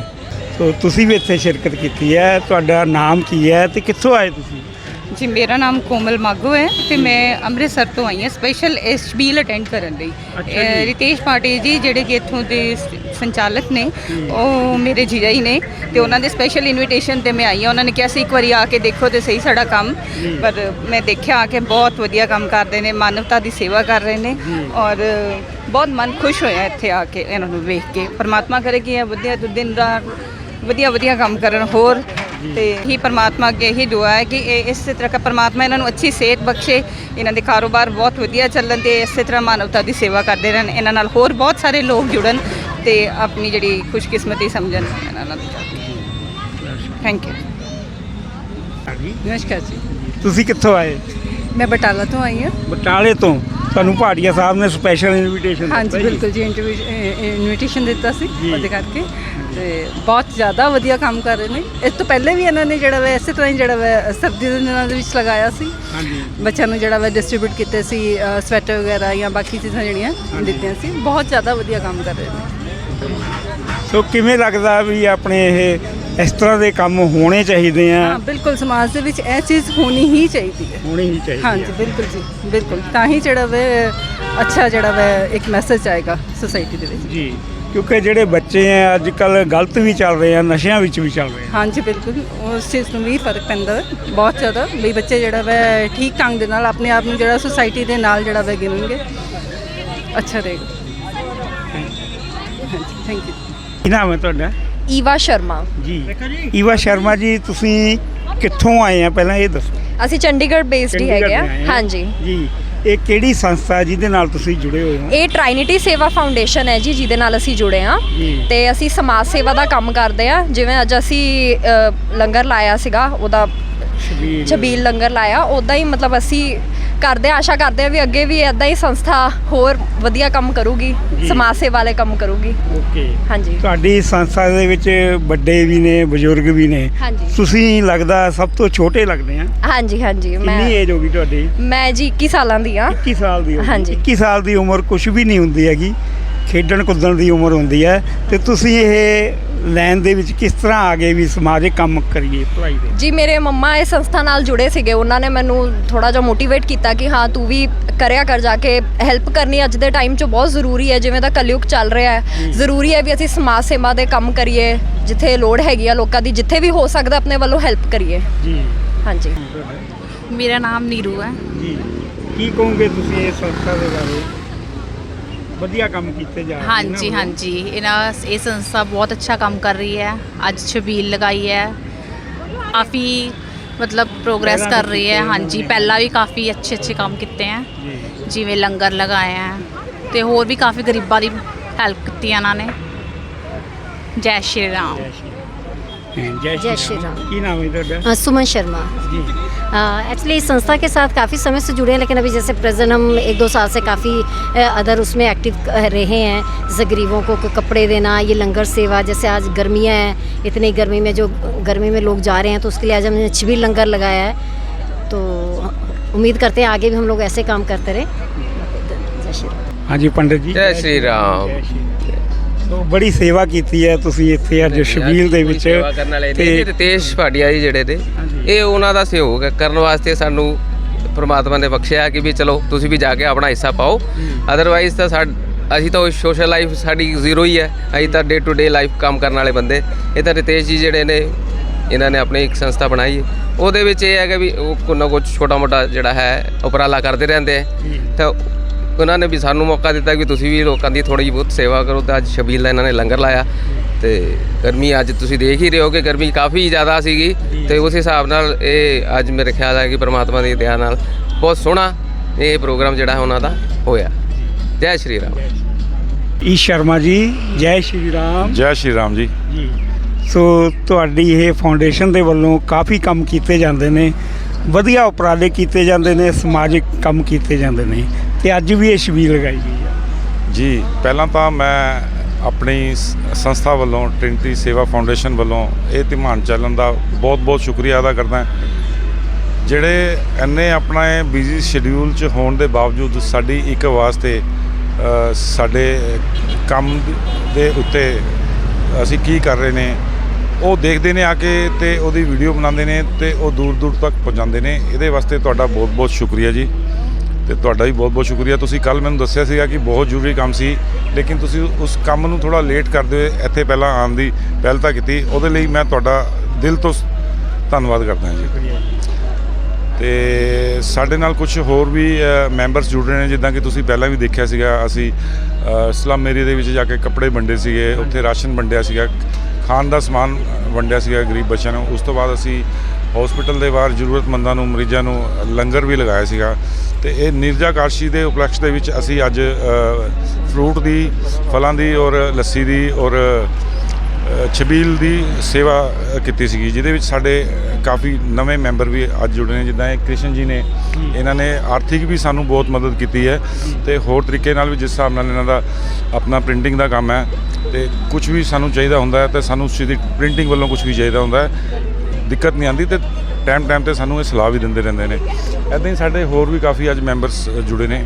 ਸੋ ਤੁਸੀਂ ਵੀ ਇੱਥੇ ਸ਼ਿਰਕਤ ਕੀਤੀ ਹੈ ਤੁਹਾਡਾ ਨਾਮ ਕੀ ਹੈ ਤੇ ਕਿੱਥੋਂ ਆਏ ਤੁਸੀਂ? ਜੀ ਮੇਰਾ ਨਾਮ ਕੋਮਲ ਮਾਗੋ ਹੈ ਤੇ ਮੈਂ ਅੰਮ੍ਰਿਤਸਰ ਤੋਂ ਆਈ ਹਾਂ ਸਪੈਸ਼ਲ ਇਸ ਸ਼ਬੀਲ ਅਟੈਂਡ ਕਰਨ ਲਈ। ਅਹ। ਰਿਤੇਸ਼ ਪਾਟਿਲ ਜੀ ਜਿਹੜੇ ਕਿ ਇੱਥੋਂ ਦੇ ਸ- ਸੰਚਾਲਕ ਨੇ ਉਹ ਮੇਰੇ ਜੀਜਾ ਹੀ ਨੇ ਤੇ ਉਹਨਾਂ ਦੇ ਸਪੈਸ਼ਲ ਇਨਵੀਟੇਸ਼ਨ ਤੇ ਮੈਂ ਆਈ ਹਾਂ। ਉਹਨਾਂ ਨੇ ਕਿਹਾ ਸੀ ਇੱਕ ਵਾਰੀ ਆ ਕੇ ਦੇਖੋ ਤੇ ਸਹੀ ਸਾਡਾ ਕੰਮ। ਪਰ ਮੈਂ ਦੇਖਿਆ ਆ ਕੇ ਬਹੁਤ ਵਧੀਆ ਕੰਮ ਕਰਦੇ ਨੇ ਮਾਨਵਤਾ ਦੀ ਸੇਵਾ ਕਰ ਰਹੇ ਨੇ ਔਰ ਬਹੁਤ ਮਨ ਖੁਸ਼ ਹੋਇਆ ਇੱਥੇ ਆ ਕੇ ਇਹਨਾਂ ਨੂੰ ਵੇਖ ਕੇ। ਪਰਮਾਤਮਾ ਕਰੇ ਕਿ ਇਹ ਵਧੀਆ ਤੋਂ ਦਿਨ ਰਾਤ ਵਧੀਆ ਵਧੀਆ ਕੰਮ ਕਰਨ ਹੋਰ ਤੇ ਹੀ ਪਰਮਾਤਮਾ ਅੱਗੇ ਇਹੀ ਦੁਆ ਹੈ ਕਿ ਇਹ ਇਸੇ ਤਰ੍ਹਾਂ ਦਾ ਪਰਮਾਤਮਾ ਇਹਨਾਂ ਨੂੰ ਅੱਛੀ ਸਿਹਤ ਬਖਸ਼ੇ ਇਹਨਾਂ ਦੇ ਕਾਰੋਬਾਰ ਬਹੁਤ ਵਧੀਆ ਚੱਲਣ ਤੇ ਇਸੇ ਤਰ੍ਹਾਂ ਮਾਨਵਤਾ ਦੀ ਸੇਵਾ ਕਰਦੇ ਰਹਿਣ ਇਹਨਾਂ ਨਾਲ ਹੋਰ ਬਹੁਤ ਸਾਰੇ ਲੋਕ ਜੁੜਨ ਤੇ ਆਪਣੀ ਜਿਹੜੀ ਖੁਸ਼ਕਿਸਮਤੀ ਸਮਝਣ ਇਹਨਾਂ ਨਾਲ। ਥੈਂਕ ਯੂ ਨਮਸਕਾਰ ਜੀ। ਤੁਸੀਂ ਕਿੱਥੋਂ ਆਏ? ਮੈਂ ਬਟਾਲਾ ਤੋਂ ਆਈ ਹਾਂ। ਬਟਾਲੇ ਤੋਂ। ਤੁਹਾਨੂੰ ਭਾਟੀਆ ਸਾਹਿਬ ਨੇ ਸਪੈਸ਼ਲ ਇਨਵੀਟੇਸ਼ਨ ਹਾਂਜੀ ਬਿਲਕੁਲ ਜੀ ਇਨਵੀਟੇਸ਼ਨ ਦਿੱਤਾ ਸੀ। ਉਹਦੇ ਕਰਕੇ। ਤੇ ਬਹੁਤ ਜ਼ਿਆਦਾ ਵਧੀਆ ਕੰਮ ਕਰ ਰਹੇ ਨੇ। ਇਸ ਤੋਂ ਪਹਿਲੇ ਵੀ ਇਹਨਾਂ ਨੇ ਜਿਹੜਾ ਵਾ ਇਸੇ ਤਰ੍ਹਾਂ ਹੀ ਜਿਹੜਾ ਵਾ ਸਰਦੀ ਦੇ ਦਿਨਾਂ ਦੇ ਵਿੱਚ ਲਗਾਇਆ ਸੀ। ਹਾਂਜੀ। ਬੱਚਿਆਂ ਨੂੰ ਜਿਹੜਾ ਵਾ ਡਿਸਟ੍ਰੀਬਿਊਟ ਕੀਤੇ ਸੀ ਸਵੈਟਰ ਵਗੈਰਾ ਜਾਂ ਬਾਕੀ ਚੀਜ਼ਾਂ ਜਿਹੜੀਆਂ ਦਿੱਤੀਆਂ ਸੀ। ਬਹੁਤ ਜ਼ਿਆਦਾ ਵਧੀਆ ਕੰਮ ਕਰ ਰਹੇ ਨੇ। ਸੋ ਕਿਵੇਂ ਲੱਗਦਾ ਵੀ ਆਪਣੇ ਇਹ ਇਸ ਤਰ੍ਹਾਂ ਦੇ ਕੰਮ ਹੋਣੇ ਚਾਹੀਦੇ ਆ? ਹਾਂ ਬਿਲਕੁਲ ਸਮਾਜ ਦੇ ਵਿੱਚ ਇਹ ਚੀਜ਼ ਹੋਣੀ ਹੀ ਚਾਹੀਦੀ ਹੈ। ਹੋਣੇ ਹੀ ਚਾਹੀਦੇ ਹਾਂਜੀ। ਬਿਲਕੁਲ ਜੀ ਬਿਲਕੁਲ। ਤਾਂ ਹੀ ਜਿਹੜਾ ਵਾ ਅੱਛਾ ਜਿਹੜਾ ਵਾ ਇੱਕ ਮੈਸੇਜ ਆਏਗਾ ਸੋਸਾਇਟੀ ਦੇ ਵਿੱਚ। ਜੀ। ਕਿਉਂਕਿ ਜਿਹੜੇ ਬੱਚੇ ਆ ਅੱਜ ਕੱਲ ਗਲਤ ਵੀ ਚੱਲ ਰਹੇ ਆ ਨਸ਼ਿਆਂ ਵਿੱਚ ਵੀ ਚੱਲ ਰਹੇ ਆ। ਹਾਂਜੀ ਬਿਲਕੁਲ। ਉਸ ਚੀਜ਼ ਨੂੰ ਵੀ ਫ਼ਰਕ ਪੈਂਦਾ ਬਹੁਤ ਜ਼ਿਆਦਾ ਵੀ ਬੱਚੇ ਜਿਹੜਾ ਵਾ ਠੀਕ ਢੰਗ ਦੇ ਨਾਲ ਆਪਣੇ ਆਪ ਨੂੰ ਜਿਹੜਾ ਸੋਸਾਇਟੀ ਦੇ ਨਾਲ ਜਿਹੜਾ ਵਾ ਗਿਣਨਗੇ। ਅੱਛਾ ਰਹੇਗਾ ਥੈਂਕ ਯੂ ਕੀ ਨਾਮ ਹੈ ਤੁਹਾਡਾ? ਈਵਾ ਸ਼ਰਮਾ। ਜੀ। ਈਵਾ ਸ਼ਰਮਾ ਜੀ ਤੁਸੀਂ ਕਿੱਥੋਂ ਆਏ ਆ? ਪਹਿਲਾਂ ਇਹ ਦੱਸੋ। ਅਸੀਂ ਚੰਡੀਗੜ੍ਹ ਬੇਸਡ ਹੀ ਹੈਗੇ ਆ। ਹਾਂਜੀ। ਜੀ। ਇਹ ਕਿਹੜੀ ਸੰਸਥਾ ਹੈ ਜਿਹਦੇ ਨਾਲ ਤੁਸੀਂ ਜੁੜੇ ਹੋਏ ਹੋ? ਇਹ ਟ੍ਰਾਈਨਿਟੀ ਸੇਵਾ ਫਾਊਂਡੇਸ਼ਨ ਹੈ ਜੀ ਜਿਹਦੇ ਨਾਲ ਅਸੀਂ ਜੁੜੇ ਆ ਜੀ। ਤੇ ਅਸੀਂ ਸਮਾਜ ਸੇਵਾ ਦਾ ਕੰਮ ਕਰਦੇ ਆ ਜਿਵੇਂ ਅੱਜ ਅਸੀਂ ਅ, ਲੰਗਰ ਲਾਇਆ ਸੀਗਾ ਉਹਦਾ ਛਬੀਲ। ਲੰਗਰ ਲਾਇਆ। ਉਦਾਂ ਹੀ ਮਤਲਬ ਅਸੀਂ ਕਰਦੇ ਆਸ਼ਾ ਕਰਦੇ ਆ ਵੀ ਅੱਗੇ ਵੀ ਇਦਾਂ ਹੀ ਸੰਸਥਾ ਹੋਰ ਵਧੀਆ ਕੰਮ ਕਰੂਗੀ ਜੀ। ਸਮਾਜ ਸੇਵਾ ਵਾਲੇ ਕੰਮ ਕਰੂਗੀ। ਓਕੇ। ਹਾਂਜੀ। ਤੁਹਾਡੀ ਸੰਸਥਾ ਦੇ ਵਿੱਚ ਵੱਡੇ ਵੀ ਨੇ ਬਜ਼ੁਰਗ ਵੀ ਨੇ। ਹਾਂਜੀ। ਤੁਸੀਂ ਲੱਗਦਾ ਸਭ ਤੋਂ ਛੋਟੇ ਲੱਗਦੇ ਆ। ਹਾਂਜੀ ਹਾਂਜੀ। ਕਿੰਨੀ ਮੈਂ ਏਜ ਹੋ ਗਈ ਤੁਹਾਡੀ? ਮੈਂ ਜੀ 21 ਸਾਲਾਂ ਦੀ ਆ 21 ਸਾਲ ਦੀ ਹੋ। ਹਾਂਜੀ। 21 ਸਾਲ ਦੀ ਉਮਰ ਕੁਝ ਵੀ ਨਹੀਂ ਹੁੰਦੀ ਹੈਗੀ। ਖੇਡਣ ਕੁੱਦਣ ਦੀ ਉਮਰ ਹੁੰਦੀ ਹੈ। ਤੇ ਤੁਸੀਂ ਇਹ ਲਾਈਨ ਦੇ ਵਿੱਚ ਕਿਸ ਤਰ੍ਹਾਂ ਆ ਗਏ ਵੀ ਸਮਾਜਿਕ ਕੰਮ ਕਰੀਏ ਪੜ੍ਹਾਈ ਦੇ? ਜੀ ਮੇਰੇ ਮੰਮਾ ਇਸ ਸੰਸਥਾ ਨਾਲ ਜੁੜੇ ਸੀਗੇ। ਉਹਨਾਂ ਨੇ ਮੈਨੂੰ ਥੋੜਾ ਜਿਹਾ ਮੋਟੀਵੇਟ ਕੀਤਾ ਕਿ ਹਾਂ ਤੂੰ ਵੀ ਕਰਿਆ ਕਰ ਜਾ ਕੇ। ਹੈਲਪ ਕਰਨੀ ਅੱਜ ਦੇ ਟਾਈਮ 'ਚ ਬਹੁਤ ਜ਼ਰੂਰੀ ਹੈ ਜਿਵੇਂ ਦਾ ਕਲਯੁਗ ਚੱਲ ਰਿਹਾ ਹੈ। ਜ਼ਰੂਰੀ ਹੈ ਵੀ ਅਸੀਂ ਸਮਾਜ ਸੇਵਾ ਦੇ ਕੰਮ ਕਰੀਏ ਜਿੱਥੇ ਲੋੜ ਹੈਗੀ ਆ ਲੋਕਾਂ ਦੀ ਜਿੱਥੇ ਵੀ ਹੋ ਸਕਦਾ ਆਪਣੇ ਵੱਲੋਂ ਹੈਲਪ ਕਰੀਏ। ਜੀ। ਹਾਂਜੀ। ਮੇਰਾ ਨਾਮ ਨੀਰੂ ਹੈ। ਜੀ। ਕੀ ਕਹੋਗੇ ਤੁਸੀਂ ਇਹ ਸੰਸਥਾ ਦੇ ਬਾਰੇ? ਵਧੀਆ ਕੰਮ ਕੀਤੇ ਜਾ ਰਹੇ ਹਾਂਜੀ? ਹਾਂਜੀ। ਇਹਨਾਂ ਇਹ ਸੰਸਥਾ ਬਹੁਤ ਅੱਛਾ ਕੰਮ ਕਰ ਰਹੀ ਹੈ। ਅੱਜ ਛਬੀਲ ਲਗਾਈ ਹੈ। ਕਾਫੀ ਮਤਲਬ ਪ੍ਰੋਗਰੈਸ ਪਹਿਲਾਂ ਕਰ ਵੀ ਰਹੀ ਹੈ। ਕੀਤੇ ਹਾਂਜੀ। ਪਹਿਲਾਂ ਵੀ ਕਾਫੀ ਅੱਛੇ ਅੱਛੇ ਕੰਮ ਕੀਤੇ ਜੀ। ਜਿਵੇਂ ਲੰਗਰ ਲਗਾਇਆ ਹੈ। ਤੇ ਹੋਰ ਵੀ ਕਾਫੀ ਗਰੀਬਾਂ ਦੀ ਹੈਲਪ ਕੀਤੀ ਹੈ ਇਹਨਾਂ ਨੇ। ਜੈ ਸ਼੍ਰੀ ਰਾਮ। ਜੈ ਸ਼੍ਰੀ जय श्री राम। की नाम है सुमन शर्मा। एक्चुअली इस संस्था के साथ काफ़ी समय से जुड़े हैं लेकिन अभी जैसे प्रेजेंट हम एक दो साल से काफ़ी अदर उसमें एक्टिव रहे हैं। जैसे गरीबों को कपड़े देना ये लंगर सेवा जैसे आज गर्मियाँ हैं इतनी गर्मी में जो गर्मी में लोग जा रहे हैं तो उसके लिए आज हमने छिबी लंगर लगाया है। तो उम्मीद करते हैं आगे भी हम लोग ऐसे काम करते रहे। जय श्री राम हाँ जी पंडित जी। जय श्री राम। ਬੜੀ ਸੇਵਾ ਕੀਤੀ ਹੈ ਤੁਸੀਂ ਇੱਥੇ ਅੱਜ ਸ਼ਬੀਲ ਦੇ ਵਿੱਚ ਸੇਵਾ ਕਰਨ ਵਾਲੇ ਨੇ ਤੇ ਰਿਤੇਸ਼ ਭਾਟੀਆ ਜੀ ਜਿਹੜੇ ਨੇ। ਇਹ ਉਹਨਾਂ ਦਾ ਸਹਿਯੋਗ ਹੈ। ਕਰਨ ਵਾਸਤੇ ਸਾਨੂੰ ਪ੍ਰਮਾਤਮਾ ਨੇ ਬਖਸ਼ਿਆ ਕਿ ਵੀ ਚਲੋ ਤੁਸੀਂ ਵੀ ਜਾ ਕੇ ਆਪਣਾ ਹਿੱਸਾ ਪਾਓ। ਅਦਰਵਾਈਜ਼ ਤਾਂ ਸਾਡ ਅਸੀਂ ਤਾਂ ਸੋਸ਼ਲ ਲਾਈਫ ਸਾਡੀ ਜ਼ੀਰੋ ਹੀ ਹੈ। ਅਸੀਂ ਤਾਂ ਡੇ ਟੂ ਡੇ ਲਾਈਫ ਕੰਮ ਕਰਨ ਵਾਲੇ ਬੰਦੇ। ਇਹ ਤਾਂ ਰਿਤੇਸ਼ ਜੀ ਜਿਹੜੇ ਨੇ ਇਹਨਾਂ ਨੇ ਆਪਣੀ ਇੱਕ ਸੰਸਥਾ ਬਣਾਈ ਹੈ। ਉਹਦੇ ਵਿੱਚ ਇਹ ਹੈਗਾ ਵੀ ਉਹ ਕੁਝ ਨਾ ਕੁਝ ਛੋਟਾ ਮੋਟਾ ਜਿਹੜਾ ਹੈ ਉਪਰਾਲਾ ਕਰਦੇ ਰਹਿੰਦੇ ਹੈ। ਤਾਂ ਉਹਨਾਂ ਨੇ ਵੀ ਸਾਨੂੰ ਮੌਕਾ ਦਿੱਤਾ ਕਿ ਤੁਸੀਂ ਵੀ ਲੋਕਾਂ ਦੀ ਥੋੜੀ ਬਹੁਤ ਸੇਵਾ ਕਰੋ ਤੇ ਅੱਜ ਸ਼ਬੀਲ ਦਾ ਇਹਨਾਂ ਨੇ ਲੰਗਰ ਲਾਇਆ ਤੇ ਗਰਮੀ ਅੱਜ ਤੁਸੀਂ ਦੇਖ ਹੀ ਰਹੇ ਹੋ ਕਿ ਗਰਮੀ ਕਾਫੀ ਜ਼ਿਆਦਾ ਸੀਗੀ ਤੇ ਉਸ ਹਿਸਾਬ ਨਾਲ ਇਹ ਅੱਜ ਮੇਰੇ ਖਿਆਲ ਹੈ ਕਿ ਪ੍ਰਮਾਤਮਾ ਦੀ ਦਇਆ ਨਾਲ ਬਹੁਤ ਸੋਹਣਾ ਇਹ ਪ੍ਰੋਗਰਾਮ ਜਿਹੜਾ ਹੈ ਉਹਨਾਂ ਦਾ ਹੋਇਆ। ਜੈ ਸ਼੍ਰੀ ਰਾਮ। ਈ ਸ਼ਰਮਾ ਜੀ ਜੈ ਸ਼੍ਰੀ ਰਾਮ। ਜੈ ਸ਼੍ਰੀ ਰਾਮ ਜੀ। ਜੀ। ਸੋ ਤੁਹਾਡੀ ਇਹ ਫਾਊਂਡੇਸ਼ਨ ਦੇ ਵੱਲੋਂ ਕਾਫੀ ਕੰਮ ਕੀਤੇ ਜਾਂਦੇ ਨੇ ਵਧੀਆ ਉਪਰਾਲੇ ਕੀਤੇ ਜਾਂਦੇ ਨੇ ਸਮਾਜਿਕ ਕੰਮ ਕੀਤੇ ਜਾਂਦੇ ਨੇ। ਤੇ ਅੱਜ ਵੀ ਇਹ ਛਬੀਲ ਲਗਾਈ ਗਈ ਆ। ਜੀ, ਪਹਿਲਾਂ ਤਾਂ ਮੈਂ ਆਪਣੀ ਸੰਸਥਾ ਵੱਲੋਂ ਟ੍ਰਿੰਟੀ ਸੇਵਾ ਫਾਊਂਡੇਸ਼ਨ ਵੱਲੋਂ ਇਹ ਧਿਮਾਨ ਚੱਲਣ ਦਾ ਬਹੁਤ-ਬਹੁਤ ਸ਼ੁਕਰੀਆ ਅਦਾ ਕਰਦਾ ਜਿਹੜੇ ਇੰਨੇ ਆਪਣਾ ਬਿਜ਼ੀ ਸ਼ਡਿਊਲ 'ਚ ਹੋਣ ਦੇ ਬਾਵਜੂਦ ਸਾਡੀ ਇੱਕ ਆਵਾਜ਼ ਤੇ ਸਾਡੇ ਕੰਮ ਦੇ ਉੱਤੇ ਅਸੀਂ ਕੀ ਕਰ ਰਹੇ ਨੇ, ਉਹ ਦੇਖਦੇ ਨੇ ਆ ਕੇ ਤੇ ਉਹਦੀ ਵੀਡੀਓ ਬਣਾਉਂਦੇ ਨੇ ਤੇ ਉਹ ਦੂਰ ਦੂਰ ਤੱਕ ਪਹੁੰਚਾਉਂਦੇ ਨੇ। ਇਹਦੇ ਵਾਸਤੇ ਤੁਹਾਡਾ ਬਹੁਤ-ਬਹੁਤ ਸ਼ੁਕਰੀਆ ਜੀ। ਤੇ ਤੁਹਾਡਾ ਵੀ ਬਹੁਤ ਬਹੁਤ ਸ਼ੁਕਰੀਆ। ਤੁਸੀਂ ਕੱਲ ਮੈਨੂੰ ਦੱਸਿਆ ਸੀਗਾ ਕਿ ਬਹੁਤ ਜ਼ਰੂਰੀ ਕੰਮ ਸੀ, ਲੇਕਿਨ ਤੁਸੀਂ ਉਸ ਕੰਮ ਨੂੰ ਥੋੜਾ ਲੇਟ ਕਰਦੇ ਹੋਏ ਇੱਥੇ ਪਹਿਲਾਂ ਆਉਣ ਦੀ ਪਹਿਲਤਾ ਕੀਤੀ। ਉਹਦੇ ਲਈ ਮੈਂ ਤੁਹਾਡਾ ਦਿਲ ਤੋਂ ਧੰਨਵਾਦ ਕਰਦਾ ਜੀ। ਤੇ ਸਾਡੇ ਨਾਲ ਕੁਝ ਹੋਰ ਵੀ ਮੈਂਬਰਸ ਜੁੜ ਰਹੇ ਨੇ, ਜਿੱਦਾਂ ਕਿ ਤੁਸੀਂ ਪਹਿਲਾਂ ਵੀ ਦੇਖਿਆ ਸੀਗਾ, ਅਸੀਂ ਸਲਮ ਏਰੀਆ ਦੇ ਵਿੱਚ ਜਾ ਕੇ ਕੱਪੜੇ ਵੰਡੇ ਸੀਗੇ, ਉੱਥੇ ਰਾਸ਼ਨ ਵੰਡਿਆ ਸੀਗਾ, ਖਾਣ ਦਾ ਸਮਾਨ ਵੰਡਿਆ ਸੀਗਾ ਗਰੀਬ ਬੱਚਿਆਂ ਨੂੰ। ਉਸ ਤੋਂ ਬਾਅਦ ਅਸੀਂ ਹਸਪੀਟਲ ਦੇ ਬਾਹਰ ਜ਼ਰੂਰਤਮੰਦਾਂ ਨੂੰ, ਮਰੀਜ਼ਾਂ ਨੂੰ ਲੰਗਰ ਵੀ ਲਗਾਇਆ ਸੀਗਾ। ਤੇ ਇਹ ਨਿਰਜਾ ਕਾਸ਼ੀ ਦੇ ਉਪਲਕਸ਼ ਦੇ ਵਿੱਚ ਅਸੀਂ ਅੱਜ ਫਰੂਟ ਦੀ, ਫਲਾਂ ਦੀ ਔਰ ਲੱਸੀ ਦੀ ਔਰ ਛਬੀਲ ਦੀ ਸੇਵਾ ਕੀਤੀ ਸੀਗੀ, ਜਿਹਦੇ ਵਿੱਚ ਸਾਡੇ ਕਾਫੀ ਨਵੇਂ ਮੈਂਬਰ ਵੀ ਅੱਜ ਜੁੜੇ ਨੇ, ਜਿੱਦਾਂ ਇਹ ਕ੍ਰਿਸ਼ਨ ਜੀ ਨੇ, ਇਹਨਾਂ ਨੇ ਆਰਥਿਕ ਵੀ ਸਾਨੂੰ ਬਹੁਤ ਮਦਦ ਕੀਤੀ ਹੈ ਤੇ ਹੋਰ ਤਰੀਕੇ ਨਾਲ ਵੀ ਜਿਸ ਹਿਸਾਬ ਨਾਲ ਇਹਨਾਂ ਦਾ ਆਪਣਾ ਪ੍ਰਿੰਟਿੰਗ ਦਾ ਕੰਮ ਹੈ ਤੇ ਕੁਝ ਵੀ ਸਾਨੂੰ ਚਾਹੀਦਾ ਹੁੰਦਾ ਹੈ ਤੇ ਸਾਨੂੰ ਉਸ ਪ੍ਰਿੰਟਿੰਗ ਵੱਲੋਂ ਕੁਝ ਵੀ ਚਾਹੀਦਾ ਹੁੰਦਾ ਹੈ, ਦਿੱਕਤ ਨਹੀਂ ਆਉਂਦੀ ਤੇ ਟਾਈਮ ਟਾਈਮ ਤੇ ਸਾਨੂੰ ਇਹ ਸਲਾਹ ਵੀ ਦਿੰਦੇ ਰਹਿੰਦੇ ਨੇ। ਐਦਾਂ ਹੀ ਸਾਡੇ ਹੋਰ ਵੀ ਕਾਫੀ ਅੱਜ ਮੈਂਬਰਸ ਜੁੜੇ ਨੇ।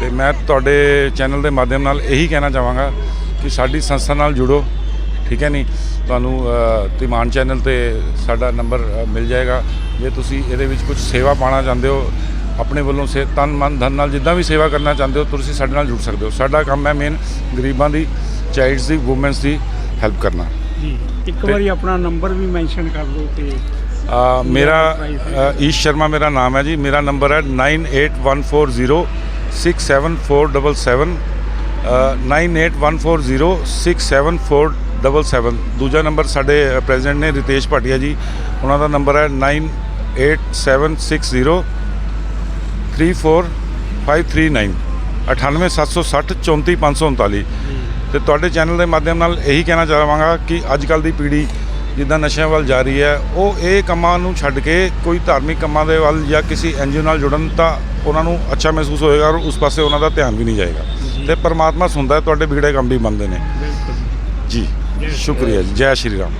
ਤੇ ਮੈਂ ਤੁਹਾਡੇ ਚੈਨਲ ਦੇ ਮਾਧਿਅਮ ਨਾਲ ਇਹੀ ਕਹਿਣਾ ਚਾਹਾਂਗਾ ਕਿ ਸਾਡੀ ਸੰਸਥਾ ਨਾਲ ਜੁੜੋ, ਠੀਕ ਹੈ ਨਹੀਂ? ਤੁਹਾਨੂੰ ਤਿਮਾਨ ਚੈਨਲ ਤੇ ਸਾਡਾ ਨੰਬਰ ਮਿਲ ਜਾਏਗਾ। ਜੇ ਤੁਸੀਂ ਇਹਦੇ ਵਿੱਚ ਕੁਝ ਸੇਵਾ ਪਾਣਾ ਚਾਹੁੰਦੇ ਹੋ, ਆਪਣੇ ਵੱਲੋਂ ਸੇ, ਤਨ, ਮਨ, ਧਨ ਨਾਲ ਜਿੱਦਾਂ ਵੀ ਸੇਵਾ ਕਰਨਾ ਚਾਹੁੰਦੇ ਹੋ, ਤੁਸੀਂ ਸਾਡੇ ਨਾਲ ਜੁੜ ਸਕਦੇ ਹੋ। ਸਾਡਾ ਕੰਮ ਹੈ ਮੇਨ ਗਰੀਬਾਂ ਦੀ ਚਾਈਲਡਸ ਦੀ ਔਮਨਸ ਦੀ ਹੈਲਪ ਕਰਨਾ। ਜੀ। ਇੱਕ ਵਾਰੀ ਆਪਣਾ ਨੰਬਰ ਵੀ ਮੈਂਸ਼ਨ ਕਰ ਦਿਓ ਤੇ ਮੇਰਾ ਈਸ਼ ਸ਼ਰਮਾ ਮੇਰਾ ਨਾਮ ਹੈ ਜੀ। ਮੇਰਾ ਨੰਬਰ ਹੈ 9814067477 ਅ, 9814067477 9977 ਦੂਜਾ ਨੰਬਰ ਸਾਡੇ ਪ੍ਰੈਜ਼ੀਡੈਂਟ ਨੇ ਰਿਤੇਸ਼ ਭਾਟੀਆ ਜੀ। ਉਹਨਾਂ ਦਾ ਨੰਬਰ ਹੈ 98760 34539 98760 34539 ਤੇ ਤੁਹਾਡੇ ਚੈਨਲ ਦੇ ਮਾਧਿਅਮ ਨਾਲ ਇਹੀ ਕਹਿਣਾ ਚਾਹਾਂਗਾ ਕਿ ਅੱਜ ਕੱਲ ਦੀ ਪੀੜ੍ਹੀ ਜਿੱਦਾਂ ਨਸ਼ਿਆਂ ਵੱਲ ਜਾ ਰਹੀ ਹੈ ਉਹ ਇਹ ਕੰਮਾਂ ਨੂੰ ਛੱਡ ਕੇ ਕੋਈ ਧਾਰਮਿਕ ਕੰਮਾਂ ਦੇ ਵੱਲ ਜਾਂ ਕਿਸੇ ਐਨਜੀਓ ਨਾਲ ਜੁੜਨ ਤਾਂ ਉਹਨਾਂ ਨੂੰ ਅੱਛਾ ਮਹਿਸੂਸ ਹੋਏਗਾ ਔਰ ਉਸ ਪਾਸੇ ਉਹਨਾਂ ਦਾ ਧਿਆਨ ਵੀ ਨਹੀਂ ਜਾਏਗਾ। ਤੇ ਪਰਮਾਤਮਾ ਸੁਣਦਾ ਹੈ ਤੁਹਾਡੇ ਵਿਗੜੇ ਕੰਮ ਵੀ ਮੰਨਦੇ ਨੇ। ਜੀ। ਸ਼ੁਕਰੀਆ ਜੀ ਜੈ ਸ਼੍ਰੀ ਰਾਮ।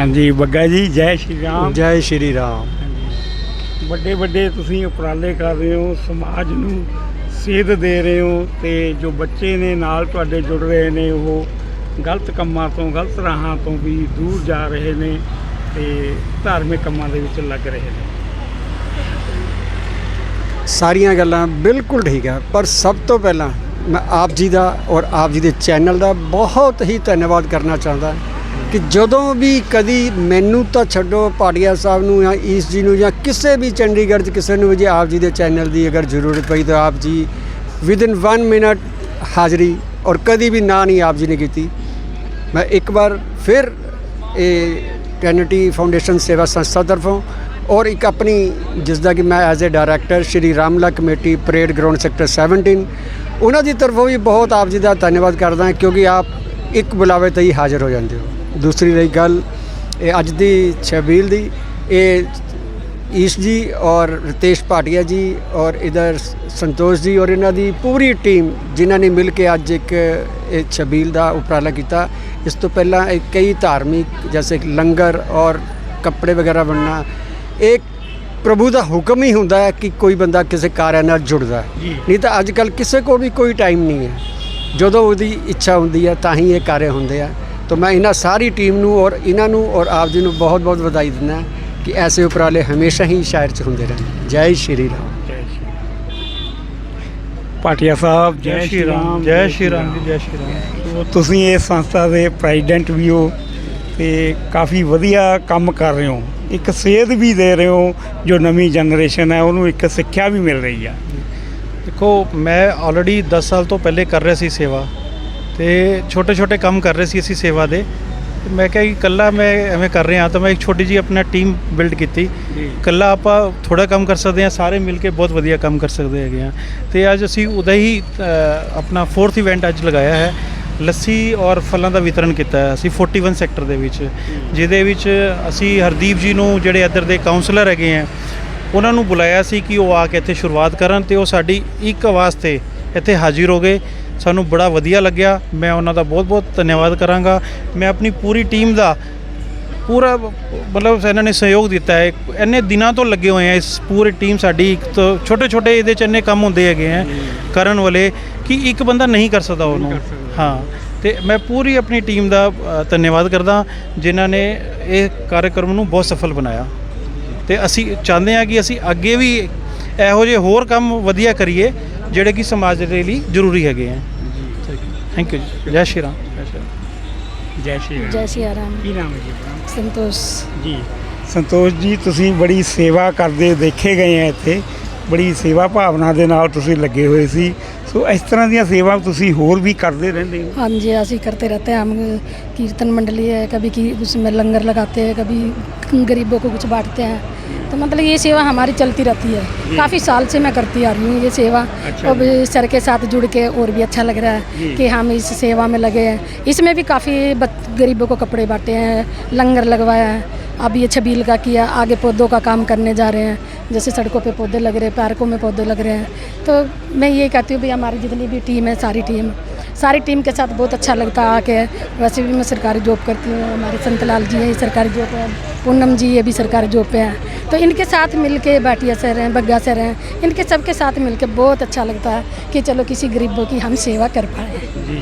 ਹਾਂਜੀ ਬੱਗਾ ਜੀ ਜੈ ਸ਼੍ਰੀ ਰਾਮ। ਜੈ ਸ਼੍ਰੀ ਰਾਮ। ਵੱਡੇ ਵੱਡੇ ਤੁਸੀਂ ਉਪਰਾਲੇ ਕਰ ਰਹੇ ਹੋ ਸਮਾਜ ਨੂੰ ਸੇਧ ਦੇ ਰਹੇ ਹੋ ਤੇ ਜੋ ਬੱਚੇ ਨੇ ਨਾਲ ਤੁਹਾਡੇ ਜੁੜ ਰਹੇ ਨੇ ਉਹ ਗਲਤ ਕੰਮਾਂ ਤੋਂ, ਗਲਤ ਰਾਹਾਂ ਤੋਂ ਵੀ ਦੂਰ ਜਾ ਰਹੇ ਨੇ ਤੇ ਧਾਰਮਿਕ ਕੰਮਾਂ ਦੇ ਵਿੱਚ ਲੱਗ ਰਹੇ ਨੇ। ਸਾਰੀਆਂ ਗੱਲਾਂ ਬਿਲਕੁਲ ਠੀਕ ਆ, ਪਰ ਸਭ ਤੋਂ ਪਹਿਲਾਂ ਮੈਂ ਆਪ ਜੀ ਦਾ ਔਰ ਆਪ ਜੀ ਦੇ ਚੈਨਲ ਦਾ ਬਹੁਤ ਹੀ ਧੰਨਵਾਦ ਕਰਨਾ ਚਾਹੁੰਦਾ ਕਿ ਜਦੋਂ ਵੀ ਕਦੀ ਮੈਨੂੰ ਤਾਂ ਛੱਡੋ ਪਾੜੀਆ ਸਾਹਿਬ ਨੂੰ ਜਾਂ ਈਸ ਜੀ ਨੂੰ ਜਾਂ ਕਿਸੇ ਵੀ ਚੰਡੀਗੜ੍ਹ 'ਚ ਕਿਸੇ ਨੂੰ ਵੀ ਜੇ ਆਪ ਜੀ ਦੇ ਚੈਨਲ ਦੀ ਅਗਰ ਜ਼ਰੂਰਤ ਪਈ ਤਾਂ ਆਪ ਜੀ ਵਿਦਿਨ 1 ਮਿੰਟ ਹਾਜ਼ਰੀ ਔਰ ਕਦੀ ਵੀ ਨਾ ਨਹੀਂ ਆਪ ਜੀ ਨੇ ਕੀਤੀ। ਮੈਂ ਇੱਕ ਵਾਰ ਫਿਰ ਇਹ ਟੈਨਿਟੀ ਫਾਊਂਡੇਸ਼ਨ ਸੇਵਾ ਸੰਸਥਾ ਤਰਫੋਂ ਔਰ ਇੱਕ ਆਪਣੀ ਜਿਸ ਦਾ ਕਿ ਮੈਂ as a director Shri Ramlila committee parade ground sector 17 ਉਹਨਾਂ ਦੀ ਤਰਫੋਂ ਵੀ ਬਹੁਤ ਆਪ ਜੀ ਦਾ ਧੰਨਵਾਦ ਕਰਦਾ ਕਿਉਂਕਿ ਆਪ ਇੱਕ ਬੁਲਾਵੇ ਤੇ ਹੀ ਹਾਜ਼ਰ ਹੋ ਜਾਂਦੇ ਹੋ। ਦੂਸਰੀ ਰਹੀ ਗੱਲ, ਇਹ ਅੱਜ ਦੀ ਛਬੀਲ ਦੀ, ਇਹ ਈਸ਼ ਜੀ ਔਰ ਰਤੇਸ਼ ਭਾਟੀਆ ਜੀ ਔਰ ਇਧਰ ਸੰਤੋਸ਼ ਜੀ ਔਰ ਇਹਨਾਂ ਦੀ ਪੂਰੀ ਟੀਮ ਜਿਨ੍ਹਾਂ ਨੇ ਮਿਲ ਕੇ ਅੱਜ ਇੱਕ ਇਹ ਛਬੀਲ ਦਾ ਉਪਰਾਲਾ ਕੀਤਾ। ਇਸ ਤੋਂ ਪਹਿਲਾਂ ਇਹ ਕਈ ਧਾਰਮਿਕ ਜੈਸੇ ਲੰਗਰ ਔਰ ਕੱਪੜੇ ਵਗੈਰਾ ਬਣਨਾ ਇੱਕ ਪ੍ਰਭੂ ਦਾ ਹੁਕਮ ਹੀ ਹੁੰਦਾ ਹੈ ਕਿ ਕੋਈ ਬੰਦਾ ਕਿਸੇ ਕਾਰਿਆ ਨਾਲ ਜੁੜਦਾ ਹੈ। ਨਹੀਂ ਤਾਂ ਅੱਜ ਕੱਲ ਕਿਸੇ ਕੋਲ ਵੀ ਕੋਈ ਟਾਈਮ ਨਹੀਂ ਹੈ। ਜਦੋਂ ਉਹਦੀ ਇੱਛਾ ਹੁੰਦੀ ਹੈ ਤਾਂ ਹੀ ਇਹ ਕਾਰਜ ਹੁੰਦੇ ਆ। ਤਾਂ ਮੈਂ ਇਹਨਾਂ ਸਾਰੀ ਟੀਮ ਨੂੰ ਔਰ ਇਹਨਾਂ ਨੂੰ ਔਰ ਆਪ ਜੀ ਨੂੰ ਬਹੁਤ ਬਹੁਤ ਵਧਾਈ ਦਿੰਦਾ ਕਿ ਐਸੇ ਉਪਰਾਲੇ ਹਮੇਸ਼ਾ ਹੀ ਸ਼ਹਿਰ 'ਚ ਹੁੰਦੇ ਰਹਿਣ। ਜੈ ਸ਼੍ਰੀ ਰਾਮ। ਪਾਟਿਆ ਸਾਹਿਬ ਜੈ ਸ਼੍ਰੀ ਰਾਮ ਜੈ ਸ਼੍ਰੀ ਰਾਮ ਜੀ ਜੈ ਸ਼੍ਰੀ ਰਾਮ। ਤੁਸੀਂ ਇਸ ਸੰਸਥਾ ਦੇ ਪ੍ਰੈਜ਼ੀਡੈਂਟ ਵੀ ਹੋ ਤੇ ਕਾਫੀ ਵਧੀਆ ਕੰਮ ਕਰ ਰਹੇ ਹੋ। ਇੱਕ ਸੇਧ ਵੀ ਦੇ ਰਹੇ ਹੋ ਜੋ ਨਵੀਂ ਜਨਰੇਸ਼ਨ ਹੈ ਉਹਨੂੰ ਇੱਕ ਸਿੱਖਿਆ ਵੀ ਮਿਲ ਰਹੀ ਆ। ਦੇਖੋ ਮੈਂ ਆਲਰੇਡੀ 10 ਸਾਲ ਤੋਂ ਪਹਿਲੇ ਕਰ ਰਿਹਾ ਸੀ ਸੇਵਾ ਤੇ ਛੋਟੇ ਛੋਟੇ ਕੰਮ ਕਰ ਰਹੇ ਸੀ ਅਸੀਂ ਸੇਵਾ ਦੇ। ਤੇ ਮੈਂ ਕਿਹਾ ਕਿ ਇਕੱਲਾ ਮੈਂ ਐਵੇਂ ਕਰ ਰਿਹਾ ਤਾਂ ਮੈਂ ਇੱਕ ਛੋਟੀ ਜੀ ਆਪਣਾ ਟੀਮ ਬਿਲਡ ਕੀਤੀ। ਇਕੱਲਾ ਆਪਾਂ ਥੋੜਾ ਕੰਮ ਕਰ ਸਕਦੇ ਹਾਂ ਸਾਰੇ ਮਿਲ ਕੇ ਬਹੁਤ ਵਧੀਆ ਕੰਮ ਕਰ ਸਕਦੇ ਹੈਗੇ ਆ ਤੇ ਅੱਜ ਅਸੀਂ ਉਹਦਾ ਹੀ ਅ, ਆਪਣਾ 4th ਇਵੈਂਟ ਅੱਜ ਲਗਾਇਆ ਹੈ। ਲੱਸੀ ਔਰ ਫਲਾਂ ਦਾ ਵਿਤਰਨ ਕੀਤਾ ਹੈ ਅਸੀਂ 41 ਸੈਕਟਰ ਦੇ ਵਿੱਚ। ਜਿਹਦੇ ਵਿੱਚ ਅਸੀਂ ਹਰਦੀਪ ਜੀ ਨੂੰ ਜਿਹੜੇ ਇੱਧਰ ਦੇ ਕਾਉਂਸਲਰ ਹੈਗੇ ਆ ਉਹਨਾਂ ਨੂੰ ਬੁਲਾਇਆ ਸੀ ਕਿ ਉਹ ਆ ਕੇ ਇੱਥੇ ਸ਼ੁਰੂਆਤ ਕਰਨ ਤੇ ਉਹ ਸਾਡੀ ਇੱਕ ਆਵਾਜ਼ ਤੇ ਇੱਥੇ ਹਾਜ਼ਰ ਹੋ ਗਏ। ਸਾਨੂੰ ਬੜਾ ਵਧੀਆ ਲੱਗਿਆ। ਮੈਂ ਉਹਨਾਂ ਦਾ ਬਹੁਤ-ਬਹੁਤ ਧੰਨਵਾਦ ਕਰਾਂਗਾ। ਮੈਂ ਆਪਣੀ ਪੂਰੀ ਟੀਮ ਦਾ ਪੂਰਾ ਮਤਲਬ ਇਹਨਾਂ ਨੇ ਸਹਿਯੋਗ ਦਿੱਤਾ ਹੈ। ਇੰਨੇ ਦਿਨਾਂ ਤੋਂ ਲੱਗੇ ਹੋਏ ਆ ਇਸ ਪੂਰੀ ਟੀਮ ਸਾਡੀ। ਇੱਕ ਤੋਂ ਛੋਟੇ ਛੋਟੇ ਇਹਦੇ ਚ ਇੰਨੇ ਕੰਮ ਹੁੰਦੇ ਹੈਗੇ ਆ ਕਰਨ ਵਾਲੇ ਕਿ ਇੱਕ ਬੰਦਾ ਨਹੀਂ ਕਰ ਸਕਦਾ ਉਹਨੂੰ। ਹਾਂ ਤੇ ਮੈਂ ਪੂਰੀ ਆਪਣੀ ਟੀਮ ਦਾ ਧੰਨਵਾਦ ਕਰਦਾ ਜਿਨ੍ਹਾਂ ਨੇ ਇਹ ਕਾਰਜਕ੍ਰਮ ਨੂੰ ਬਹੁਤ ਸਫਲ ਬਣਾਇਆ। ਤੇ ਅਸੀਂ ਚਾਹੁੰਦੇ ਹਾਂ ਕਿ ਅਸੀਂ ਅੱਗੇ ਵੀ ਇਹੋ ਜਿਹੇ ਹੋਰ ਕੰਮ ਵਧੀਆ ਕਰੀਏ ਜਿਹੜੇ ਕਿ ਸਮਾਜ ਦੇ ਲਈ ਜ਼ਰੂਰੀ ਹੈਗੇ ਆ ਥੈਂਕ ਯੂ ਜੀ ਜੈ ਸ਼੍ਰੀ ਰਾਮ ਜੈ ਸ਼੍ਰੀ ਰਾਮ ਜੈ ਸ਼੍ਰੀ ਰਾਮ जय सिया राम ਕੀ ਨਾਮ ਹੈ ਜੀ ਆਪਣਾ संतोष ਜੀ ਸੰਤੋਸ਼ ਜੀ ਤੁਸੀਂ ਬੜੀ ਸੇਵਾ ਕਰਦੇ ਦੇਖੇ ਗਏ ਆ ਇੱਥੇ ਬੜੀ ਸੇਵਾ ਭਾਵਨਾ ਦੇ ਨਾਲ ਤੁਸੀਂ ਲੱਗੇ ਹੋਏ ਸੀ ਸੋ ਇਸ ਤਰ੍ਹਾਂ ਦੀਆਂ ਸੇਵਾ ਤੁਸੀਂ ਹੋਰ ਵੀ ਕਰਦੇ ਰਹਿੰਦੇ ਹੋ हाँ जी ऐसे ही करते रहते हैं हम कीर्तन मंडली है कभी की उसमें लंगर लगाते हैं कभी गरीबों को कुछ बांटते हैं तो मतलब ये सेवा हमारी चलती रहती है। काफ़ी साल से मैं करती आ रही हूँ ये सेवा। अच्छा। अब सर के साथ जुड़ के और भी अच्छा लग रहा है कि हम इस सेवा में लगे हैं। इसमें भी काफ़ी गरीबों को कपड़े बांटे हैं लंगर लगवाया है। अब ये छबील का किया आगे पौधों का काम करने जा रहे हैं। जैसे सड़कों पे पौधे लग रहे हैं पार्कों में पौधे लग रहे हैं। तो मैं ये कहती हूँ भाई हमारी जितनी भी टीम है सारी टीम सारी टीम के साथ बहुत अच्छा लगता है आके वैसे भी मैं सरकारी जॉब करती हूँ हमारे संतलाल जी हैं ये सरकारी जॉब है पूनम जी ये भी सरकारी जॉब पे हैं तो इनके साथ मिल के बाटिया से रहें बग्गा से रहें इनके सबके साथ मिल के बहुत अच्छा लगता है कि चलो किसी गरीबों की हम सेवा कर पाए ਜੀ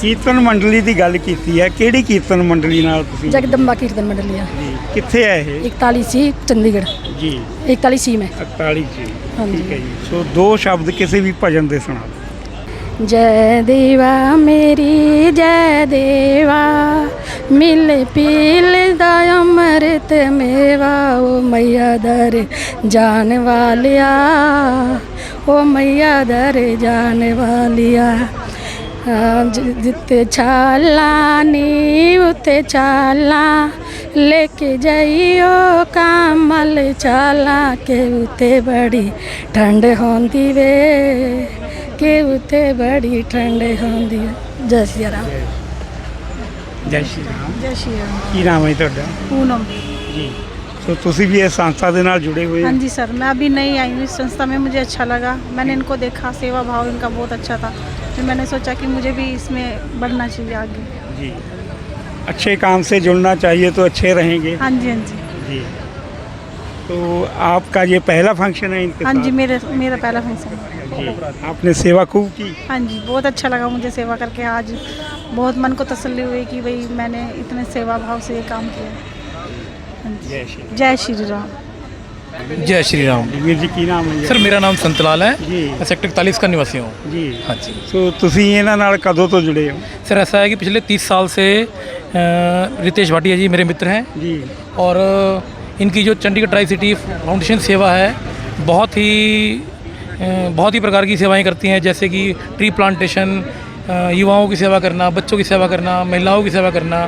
ਕੀਰਤਨ ਮੰਡਲੀ ਦੀ ਗੱਲ ਕੀਤੀ ਹੈ ਕਿਹੜੀ ਕੀਰਤਨ ਮੰਡਲੀ ਨਾਲ ਤੁਸੀਂ जगदम्बा कीर्तन मंडलिया ਜੀ ਕਿੱਥੇ ਹੈ ਇਹ इकतालीस सी चंडीगढ़ ਜੀ इकतालीस सी में 41 ਜੀ हाँ ਠੀਕ ਹੈ जी ਜੀ ਸੋ ਦੋ ਸ਼ਬਦ ਕਿਸੇ ਵੀ ਭਜਨ ਦੇ ਸੁਣਾ ਦਿਓ जय देवा मेरी जय देवा मिल पील दा अमृत मेवा ओ मैया दर जान वालिया ओ मैया दर जान वालिया ਜਿੱਤੇ ਛਾਲਾਂ ਨੀ ਉਤੇ ਛਾਲਾਂ ਲੈ ਕੇ ਜਾਈਓ ਕਮਲ ਛਾਲਾਂ ਕੇ ਉਤੇ ਬੜੀ ਠੰਡ ਹੁੰਦੀ ਵੇ ਕਿ ਉਤੇ ਬੜੀ ਠੰਡ ਹੁੰਦੀ ਵੇ। ਜੈ ਸ਼੍ਰੀ ਰਾਮ ਜੈ ਸ਼੍ਰੀ ਰਾਮ ਜੈ ਸ਼੍ਰੀ ਰਾਮ ਕੀ ਨਾਮ ਹੈ ਤੁਹਾਡਾ पूनम ਜੀ ਸੋ ਤੁਸੀਂ ਵੀ ਇਸ ਸੰਸਥਾ ਦੇ ਨਾਲ ਜੁੜੇ ਹੋਏ हाँ ਹੋ जी सर मैं अभी नई आई हूँ इस संस्था में मुझे अच्छा लगा मैंने इनको देखा सेवा भाव इनका बहुत अच्छा था फिर मैंने सोचा कि मुझे भी इसमें बढ़ना चाहिए आगे जी अच्छे काम से जुड़ना चाहिए तो अच्छे रहेंगे हाँ जी हाँ जी जी तो आपका ये पहला फंक्शन है इनके हाँ जी साथ? मेरे मेरा पहला फंक्शन है जी आपने सेवा खूब की हाँ जी बहुत अच्छा लगा मुझे सेवा करके आज बहुत मन को तसल्ली हुई कि भाई मैंने इतने सेवा भाव से ये काम किया हाँ जी जय श्री जय श्री राम जय श्री राम ਵੀਰ ਜੀ ਕੀ ਨਾਮ ਹੈ सर मेरा नाम संतलाल है जी मैं सेक्टर इकतालीस का निवासी हूँ जी हाँ जी ਸੋ ਤੁਸੀਂ ਇਹਨਾਂ ਨਾਲ ਕਦੋਂ ਤੋਂ ਜੁੜੇ ਹੋ सर ऐसा है कि पिछले तीस साल से अ, रितेश भाटिया जी मेरे मित्र हैं जी और अ, इनकी जो चंडीगढ़ ट्राई सिटी फाउंडेशन सेवा है बहुत ही अ, बहुत ही प्रकार की सेवाएँ करती हैं जैसे कि ट्री प्लांटेशन युवाओं की सेवा करना बच्चों की सेवा करना महिलाओं की सेवा करना।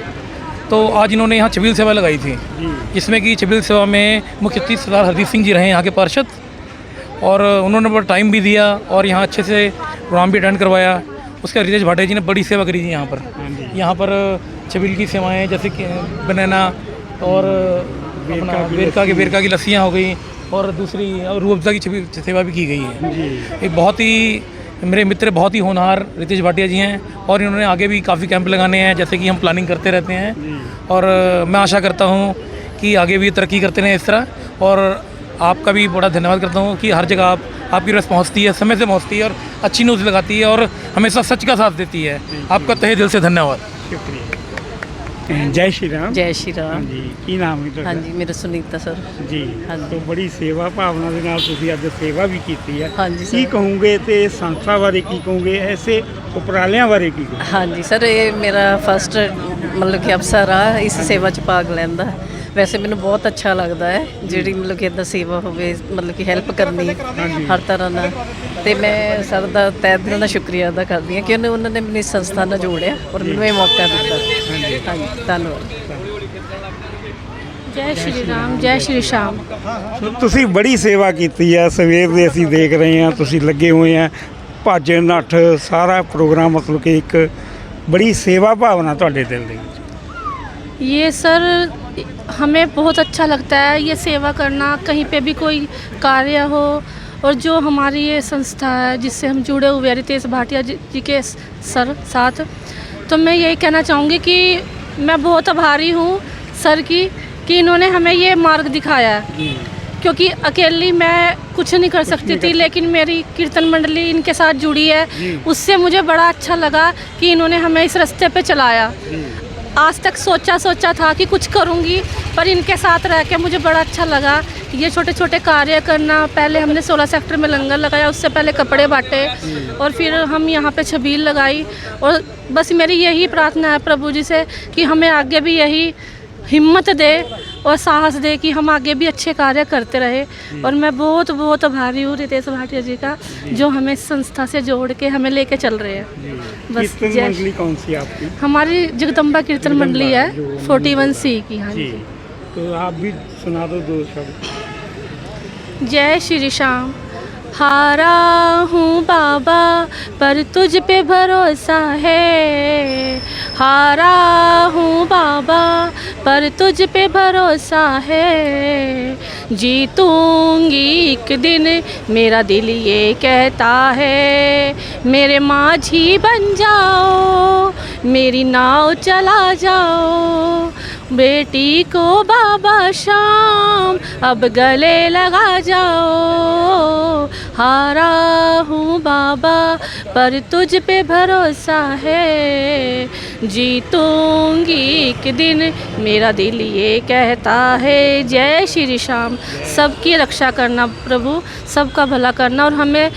तो आज इन्होंने यहाँ छबील सेवा लगाई थी। जिसमें कि छबील सेवा में मुख्य अतिथि सरदार हरदीप सिंह जी रहे यहाँ के पार्षद और उन्होंने बड़ा टाइम भी दिया और यहाँ अच्छे से प्रोग्राम भी अटेंड करवाया। उसके रितेश भाटिया जी ने बड़ी सेवा करी थी यहाँ पर। यहाँ पर छबील की सेवाएँ जैसे कि बनाना और वेरका की वेरका की लस्सियाँ हो गई और दूसरी और रूह अफ़ज़ा की छवि सेवा भी की गई है। एक बहुत ही मेरे मित्र बहुत ही होनहार रितेश भाटिया जी हैं और इन्होंने आगे भी काफ़ी कैंप लगाने हैं जैसे कि हम प्लानिंग करते रहते हैं। और मैं आशा करता हूँ कि आगे भी तरक्की करते रहें इस तरह। और आपका भी बड़ा धन्यवाद करता हूँ कि हर जगह आप आपकी रस पहुँचती है समय से पहुँचती है और अच्छी न्यूज़ लगाती है और हमेशा सच का साथ देती है। आपका तहे दिल से धन्यवाद। शुक्रिया। ਜੈ ਸ਼੍ਰੀ ਰਾਮ। ਜੈ ਸ਼੍ਰੀ ਰਾਮ। ਹਾਂਜੀ ਕੀ ਨਾਮ ਹੈ ਤੁਹਾਡਾ? ਹਾਂਜੀ ਮੇਰਾ ਸੁਨੀਤਾ ਸਰ। ਜੀ ਹਾਂਜੀ। ਤੋਂ ਬੜੀ ਸੇਵਾ ਭਾਵਨਾ ਦੇ ਨਾਲ ਤੁਸੀਂ ਅੱਜ ਸੇਵਾ ਵੀ ਕੀਤੀ ਹੈ। ਹਾਂਜੀ ਕੀ ਕਹੋਗੇ ਤੇ ਸੰਸਥਾ ਬਾਰੇ ਕੀ ਕਹੋਗੇ? ਐਸੇ ਉਪਰਾਲਿਆਂ ਬਾਰੇ ਕੀ ਕਹੋਗੇ? ਹਾਂਜੀ ਸਰ ਇਹ ਮੇਰਾ ਫਸਟ ਮਤਲਬ ਕਿ ਅਫਸਰ ਆ ਇਸ ਸੇਵਾ ਚ ਭਾਗ ਲੈਂਦਾ ਵੈਸੇ ਮੈਨੂੰ ਬਹੁਤ ਅੱਛਾ ਲੱਗਦਾ ਹੈ ਜਿਹੜੀ ਮਤਲਬ ਕਿ ਇਦਾਂ ਸੇਵਾ ਹੋਵੇ ਮਤਲਬ ਕਿ ਹੈਲਪ ਕਰਨੀ ਹਰ ਤਰ੍ਹਾਂ ਨਾਲ। ਤੇ ਮੈਂ ਸਰ ਦਾ ਤਹਿ ਦਿਲ ਨਾਲ ਸ਼ੁਕਰੀਆ ਅਦਾ ਕਰਦੀ ਹਾਂ ਕਿ ਉਹਨੇ ਉਹਨਾਂ ਨੇ ਮੈਨੂੰ ਇਸ ਸੰਸਥਾ ਨਾਲ ਜੋੜਿਆ ਔਰ ਮੈਨੂੰ ਇਹ ਮੌਕਾ ਦਿੱਤਾ ਹਾਂਜੀ ਧੰਨਵਾਦ जय श्री राम जय श्री श्याम ਸੋ ਤੁਸੀਂ ਬੜੀ ਸੇਵਾ ਕੀਤੀ ਹੈ ਸਵੇਰ ਦੇ ਅਸੀਂ ਦੇਖ ਰਹੇ ਹਾਂ ਤੁਸੀਂ ਲੱਗੇ ਹੋਏ ਆ ਭੱਜ ਨੱਠ ਸਾਰਾ ਪ੍ਰੋਗਰਾਮ ਮਤਲਬ ਕਿ ਇੱਕ ਬੜੀ ਸੇਵਾ ਭਾਵਨਾ ਤੁਹਾਡੇ ਦਿਲ ਦੇ ਵਿੱਚ ये सर हमें बहुत अच्छा लगता है ये सेवा करना कहीं पे भी कोई कार्य हो और जो हमारी ये संस्था है जिससे हम जुड़े हुए हैं रितेश भाटिया जी के सर साथ। तो मैं यही कहना चाहूँगी कि मैं बहुत आभारी हूँ सर की कि इन्होंने हमें ये मार्ग दिखाया है। क्योंकि अकेली मैं कुछ नहीं कर सकती नहीं थी लेकिन मेरी कीर्तन मंडली इनके साथ जुड़ी है। उससे मुझे बड़ा अच्छा लगा कि इन्होंने हमें इस रास्ते पे चलाया। आज तक सोचा सोचा था कि कुछ करूँगी, पर इनके साथ रह के मुझे बड़ा अच्छा लगा। ये छोटे छोटे कार्य करना, पहले हमने 16 सेक्टर में लंगर लगाया, उससे पहले कपड़े बांटे, और फिर हम यहाँ पे छबील लगाई। और बस मेरी यही प्रार्थना है प्रभु जी से कि हमें आगे भी यही हिम्मत दे और साहस दे कि हम आगे भी अच्छे कार्य करते रहे। और मैं बहुत बहुत आभारी हूँ रितेश भाटिया जी का जो। हमें संस्था से जोड़ के हमें लेके चल रहे हैं। बस जय। मंडली कौन सी आपकी? हमारी जगदम्बा कीर्तन मंडली है फोर्टी वन सी की हाँ जी। जी। तो आप भी सुना दो दो शब्द। जय श्री श्याम। हारा हूँ बाबा पर तुझ पे भरोसा है हारा हूँ बाबा पर तुझ पे भरोसा है जीतूंगी एक दिन मेरा दिल ये कहता है मेरे माझी बन जाओ मेरी नाव चला जाओ बेटी को बाबा शाम अब गले लगा जाओ। हारा हूँ बाबा, पर तुझ पे भरोसा है। जीतूँगी एक दिन, मेरा दिल ये कहता है, जय श्री श्याम। सबकी रक्षा करना प्रभु, सबका भला करना, और हमें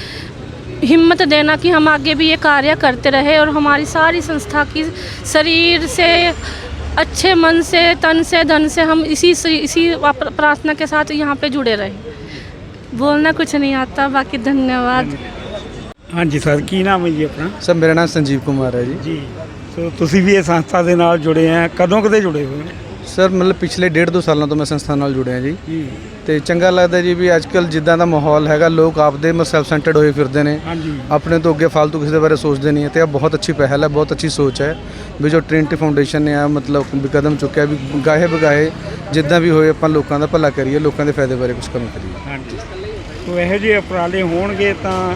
हिम्मत देना कि हम आगे भी ये कार्य करते रहे, और हमारी सारी संस्था की शरीर से अच्छे मन से तन से धन से हम इसी इसी प्रार्थना के साथ यहाँ पे जुड़े रहे बोलना कुछ नहीं आता बाकी धन्यवाद ਹਾਂਜੀ ਸਰ ਕੀ ਨਾਮ ਹੈ ਜੀ ਆਪਣਾ ਸਰ ਮੇਰਾ ਨਾਮ ਸੰਜੀਵ ਕੁਮਾਰ ਹੈ ਜੀ ਜੀ ਸੋ ਤੁਸੀਂ ਵੀ ਇਹ ਸੰਸਥਾ ਦੇ ਨਾਲ ਜੁੜੇ ਆ ਕਦੋਂ ਕਦੇ ਜੁੜੇ ਹੋਏ ਹੋ ਸਰ ਮਤਲਬ ਪਿਛਲੇ ਡੇਢ ਦੋ ਸਾਲਾਂ ਤੋਂ ਮੈਂ ਸੰਸਥਾ ਨਾਲ ਜੁੜਿਆ ਜੀ। ਤੇ ਚੰਗਾ ਲੱਗਦਾ ਜੀ ਵੀ ਅੱਜ ਕੱਲ ਜਿੱਦਾਂ ਦਾ ਮਾਹੌਲ ਹੈਗਾ ਲੋਕ ਆਪਦੇ ਸੈਲਫ ਸੈਂਟਰਡ ਹੋਏ ਫਿਰਦੇ ਨੇ। ਹਾਂਜੀ। ਆਪਣੇ ਤੋਂ ਅੱਗੇ ਫालतू ਕਿਸੇ ਦੇ ਬਾਰੇ ਸੋਚਦੇ ਨਹੀਂ ਤੇ ਇਹ ਬਹੁਤ ਅੱਛੀ ਪਹਿਲ ਹੈ ਬਹੁਤ ਅੱਛੀ ਸੋਚ ਹੈ ਵੀ ਜੋ ਟ੍ਰਿੰਟੀ ਫਾਊਂਡੇਸ਼ਨ ਨੇ ਆ ਮਤਲਬ ਵੀ ਕਦਮ ਚੁੱਕਿਆ ਵੀ ਗਾਹੇ ਬਗਾਹੇ ਜਿੱਦਾਂ ਵੀ ਹੋਏ ਆਪਾਂ ਲੋਕਾਂ ਦਾ ਭਲਾ ਕਰੀਏ ਲੋਕਾਂ ਦੇ ਫਾਇਦੇ ਬਾਰੇ ਕੁਝ ਕੰਮ ਕਰੀਏ। ਹਾਂਜੀ। ਸੋ ਇਹੋ ਜਿਹੇ ਉਪਰਾਲੇ ਹੋਣਗੇ ਤਾਂ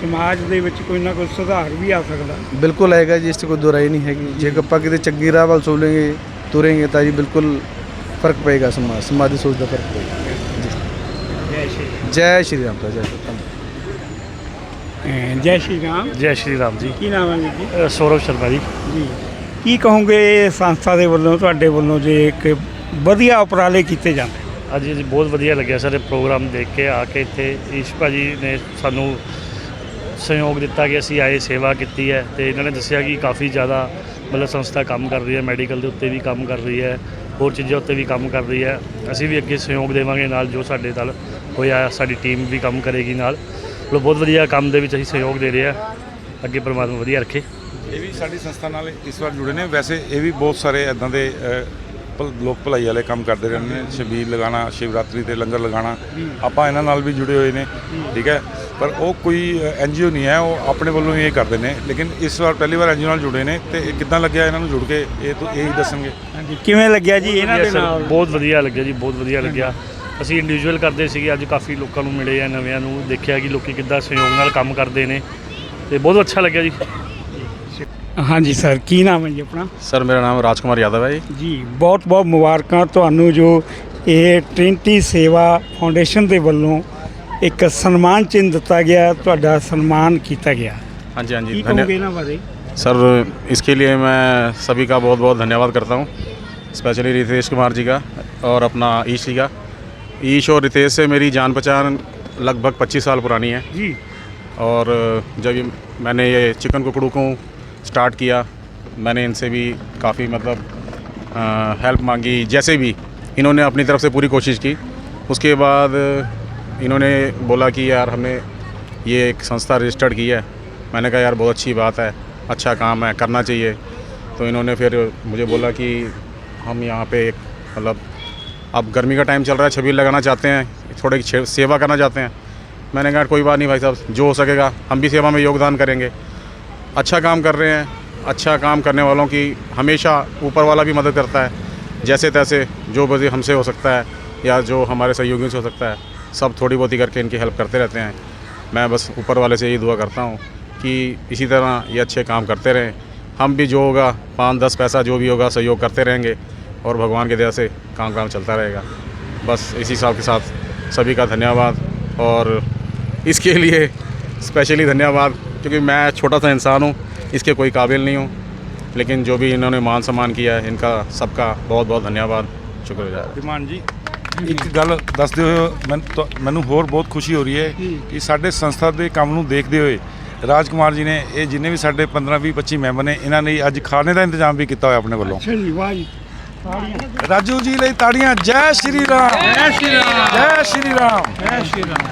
ਸਮਾਜ ਦੇ ਵਿੱਚ ਕੋਈ ਨਾ ਕੋਈ ਸੁਧਾਰ ਵੀ ਆ ਸਕਦਾ। ਬਿਲਕੁਲ ਆਏਗਾ ਜੀ ਇਸ 'ਚ ਕੋਈ ਦੁਰਾਈ ਨਹੀਂ ਹੈਗੀ। ਜੇ ਆਪਾਂ ਕਿਤੇ ਚੰਗੀ ਰਾਹ ਵੱਲ ਸੋਲੇਂਗੇ ਤੁਰੇਂਗੇ ਤਾਂ ਜੀ ਬਿਲਕੁਲ ਫ਼ਰਕ ਪਏਗਾ ਸਮਾਜ ਸਮਾਜ ਦੀ ਸੋਚ ਦਾ ਫ਼ਰਕ ਪਏਗਾ। ਜੈ। ਸ਼੍ਰੀ ਜੈ ਸ਼੍ਰੀ ਰਾਮ ਜੈ ਸ਼੍ਰੀ ਰਾਮ। ਜੈ ਸ਼੍ਰੀ ਰਾਮ। ਜੈ ਸ਼੍ਰੀ ਰਾਮ ਜੀ। ਕੀ ਨਾਮ ਹੈ ਵੀਰ ਜੀ? ਅ, ਸੌਰਵ ਸ਼ਰਮਾ ਜੀ। ਜੀ। ਕੀ ਕਹੋਗੇ ਇਹ ਸੰਸਥਾ ਦੇ ਵੱਲੋਂ ਤੁਹਾਡੇ ਵੱਲੋਂ ਜੇ ਇੱਕ ਵਧੀਆ ਉਪਰਾਲੇ ਕੀਤੇ ਜਾਂਦੇ? ਅੱਜ ਜੀ ਬਹੁਤ ਵਧੀਆ ਲੱਗਿਆ ਸਰ ਇਹ ਪ੍ਰੋਗਰਾਮ ਦੇਖ ਕੇ ਆ ਕੇ ਇੱਥੇ ਈਸ਼ ਭਾਜੀ ਨੇ ਸਾਨੂੰ ਸਹਿਯੋਗ ਦਿੱਤਾ ਕਿ ਅਸੀਂ ਆਏ ਸੇਵਾ ਕੀਤੀ ਹੈ ਤੇ ਇਹਨਾਂ ਨੇ ਦੱਸਿਆ ਕਿ ਕਾਫੀ ਜ਼ਿਆਦਾ ਮਤਲਬ ਸੰਸਥਾ ਕੰਮ ਕਰ ਰਹੀ ਹੈ ਮੈਡੀਕਲ ਦੇ ਉੱਤੇ ਵੀ ਕੰਮ ਕਰ ਰਹੀ ਹੈ ਹੋਰ ਚੀਜ਼ਾਂ ਉੱਤੇ ਵੀ ਕੰਮ ਕਰ ਰਹੀ ਹੈ। ਅਸੀਂ ਵੀ ਅੱਗੇ ਸਹਿਯੋਗ ਦੇਵਾਂਗੇ ਨਾਲ ਜੋ ਸਾਡੇ ਨਾਲ ਹੋਇਆ ਸਾਡੀ ਟੀਮ ਵੀ ਕੰਮ ਕਰੇਗੀ ਨਾਲ। ਮਤਲਬ ਬਹੁਤ ਵਧੀਆ ਕੰਮ ਦੇ ਵਿੱਚ ਅਸੀਂ ਸਹਿਯੋਗ ਦੇ ਰਹੇ ਹਾਂ। ਅੱਗੇ ਪਰਮਾਤਮਾ ਵਧੀਆ ਰੱਖੇ। ਇਹ ਵੀ ਸਾਡੀ ਸੰਸਥਾ ਨਾਲ ਇਸ ਵਾਰ ਜੁੜੇ ਨੇ। ਵੈਸੇ ਇਹ ਵੀ ਬਹੁਤ ਸਾਰੇ ਇਦਾਂ ਦੇ ਅ, ਭਲ- ਲੋਕ ਭਲਾਈ ਵਾਲੇ ਕੰਮ ਕਰਦੇ ਰਹਿੰਦੇ ਨੇ ਛਬੀਲ ਲਗਾਉਣਾ ਸ਼ਿਵਰਾਤਰੀ ਤੇ ਲੰਗਰ ਲਗਾਉਣਾ ਆਪਾਂ ਇਹਨਾਂ ਨਾਲ ਵੀ ਜੁੜੇ ਹੋਏ ਨੇ ਠੀਕ ਹੈ? ਪਰ ਉਹ ਕੋਈ ਐਨਜੀਓ ਨਹੀਂ ਹੈ ਉਹ ਆਪਣੇ ਵੱਲੋਂ ਹੀ ਇਹ ਕਰਦੇ ਨੇ ਲੇਕਿਨ ਇਸ ਵਾਰ ਪਹਿਲੀ ਵਾਰ ਐਨਜੀਓ ਨਾਲ ਜੁੜੇ ਨੇ ਤੇ ਇਹ ਕਿੱਦਾਂ ਲੱਗਿਆ ਇਹਨਾਂ ਨੂੰ ਜੁੜ ਕੇ ਇਹ ਤੋਂ ਇਹ ਹੀ ਦੱਸਣਗੇ। ਹਾਂਜੀ ਕਿਵੇਂ ਲੱਗਿਆ ਜੀ ਇਹਨਾਂ ਦੇ ਨਾਲ? ਬਹੁਤ ਵਧੀਆ ਲੱਗਿਆ ਜੀ ਬਹੁਤ ਵਧੀਆ ਲੱਗਿਆ। ਅਸੀਂ ਇੰਡੀਵਿਜੂਅਲ ਕਰਦੇ ਸੀਗੇ ਅੱਜ ਕਾਫੀ ਲੋਕਾਂ ਨੂੰ ਮਿਲੇ ਆ ਨਵਿਆਂ ਨੂੰ ਦੇਖਿਆ ਕਿ ਲੋਕੀ ਕਿੱਦਾਂ ਸਹਿਯੋਗ ਨਾਲ ਕੰਮ ਕਰਦੇ ਨੇ ਤੇ ਬਹੁਤ ਅੱਛਾ ਲੱਗਿਆ ਜੀ। ਹਾਂਜੀ ਸਰ ਕੀ ਨਾਮ ਹੈ ਜੀ ਆਪਣਾ ਸਰ ਮੇਰਾ ਨਾਮ ਰਾਜਕੁਮਾਰ ਯਾਦਵ ਹੈ ਜੀ ਜੀ ਬਹੁਤ ਬਹੁਤ ਮੁਬਾਰਕਾਂ ਤੁਹਾਨੂੰ ਜੋ ਇਹ ਟ੍ਰਿੰਟੀ ਸੇਵਾ ਫਾਊਂਡੇਸ਼ਨ ਦੇ ਵੱਲੋਂ ਇੱਕ ਸਨਮਾਨ ਚਿੰਨ੍ਹ ਦਿੱਤਾ ਗਿਆ ਤੁਹਾਡਾ ਸਨਮਾਨ ਕੀਤਾ ਗਿਆ हाँ जी हाँ जी ਕੀ धन्य ਕਹੋਗੇ ਇਹਨਾਂ ਬਾਰੇ सर इसके लिए मैं सभी का बहुत बहुत धन्यवाद करता हूँ स्पेशली रितेश कुमार जी का और अपना ईश जी का ईश और रितेश से मेरी जान पहचान लगभग 25 साल पुरानी है जी और जब ये मैंने ये चिकन कुकड़ू को स्टार्ट किया। मैंने इनसे भी काफ़ी मतलब हेल्प मांगी। जैसे भी इन्होंने अपनी तरफ़ से पूरी कोशिश की। उसके बाद इन्होंने बोला कि यार हमने ये एक संस्था रजिस्टर्ड की है। मैंने कहा, यार, बहुत अच्छी बात है। अच्छा काम है, करना चाहिए। तो इन्होंने फिर मुझे बोला कि हम यहाँ पे एक मतलब अब गर्मी का टाइम चल रहा है छबील लगाना चाहते हैं, थोड़े सेवा करना चाहते हैं। मैंने कहा कोई बात नहीं भाई साहब, जो हो सकेगा, हम भी सेवा में योगदान करेंगे। अच्छा काम कर रहे हैं अच्छा काम करने वालों की हमेशा ऊपर वाला भी मदद करता है, जैसे तैसे जो बजे हमसे हो सकता है या जो हमारे सहयोगियों से हो सकता है, सब थोड़ी बहुत ही करके इनकी हेल्प करते रहते हैं। मैं बस ऊपर वाले से यही दुआ करता हूँ कि इसी तरह ये अच्छे काम करते रहें। हम भी जो होगा, पाँच, दस पैसा जो भी होगा, सहयोग करते रहेंगे और भगवान की दया से काम काम चलता रहेगा। बस इसी हिसाब के साथ सभी का धन्यवाद और इसके लिए स्पेशली धन्यवाद। क्योंकि मैं छोटा सा इंसान हूँ इसके कोई काबिल नहीं हूँ लेकिन जो भी इन्होंने मान सम्मान किया है इनका सबका बहुत बहुत धन्यवाद शुक्रिया ਰਿਮਾਨ ਜੀ ਇੱਕ ਗੱਲ ਦੱਸਦੇ ਹੋਏ ਮੈਨੂੰ ਤਾਂ- ਮੈਨੂੰ ਹੋਰ ਬਹੁਤ ਖੁਸ਼ੀ ਹੋ ਰਹੀ ਹੈ ਕਿ ਸਾਡੇ ਸੰਸਥਾ ਦੇ ਕੰਮ ਨੂੰ ਦੇਖਦੇ ਹੋਏ ਰਾਜਕੁਮਾਰ ਜੀ ਨੇ ਇਹ ਜਿੰਨੇ ਵੀ ਸਾਡੇ 15 20 25 ਮੈਂਬਰ ਨੇ ਇਹਨਾਂ ਨੇ ਅੱਜ ਖਾਣੇ ਦਾ ਇੰਤਜ਼ਾਮ ਵੀ ਕੀਤਾ ਹੋਇਆ ਆਪਣੇ ਵੱਲੋਂ ਅੱਛਾ ਜੀ ਵਾਹ ਜੀ ਤਾੜੀਆਂ ਰਾਜੂ ਜੀ ਲਈ ਤਾੜੀਆਂ ਜੈ ਸ਼੍ਰੀ ਰਾਮ ਜੈ ਸ਼੍ਰੀ ਰਾਮ ਜੈ ਸ਼੍ਰੀ ਰਾਮ ਜੈ ਸ਼੍ਰੀ ਰਾਮ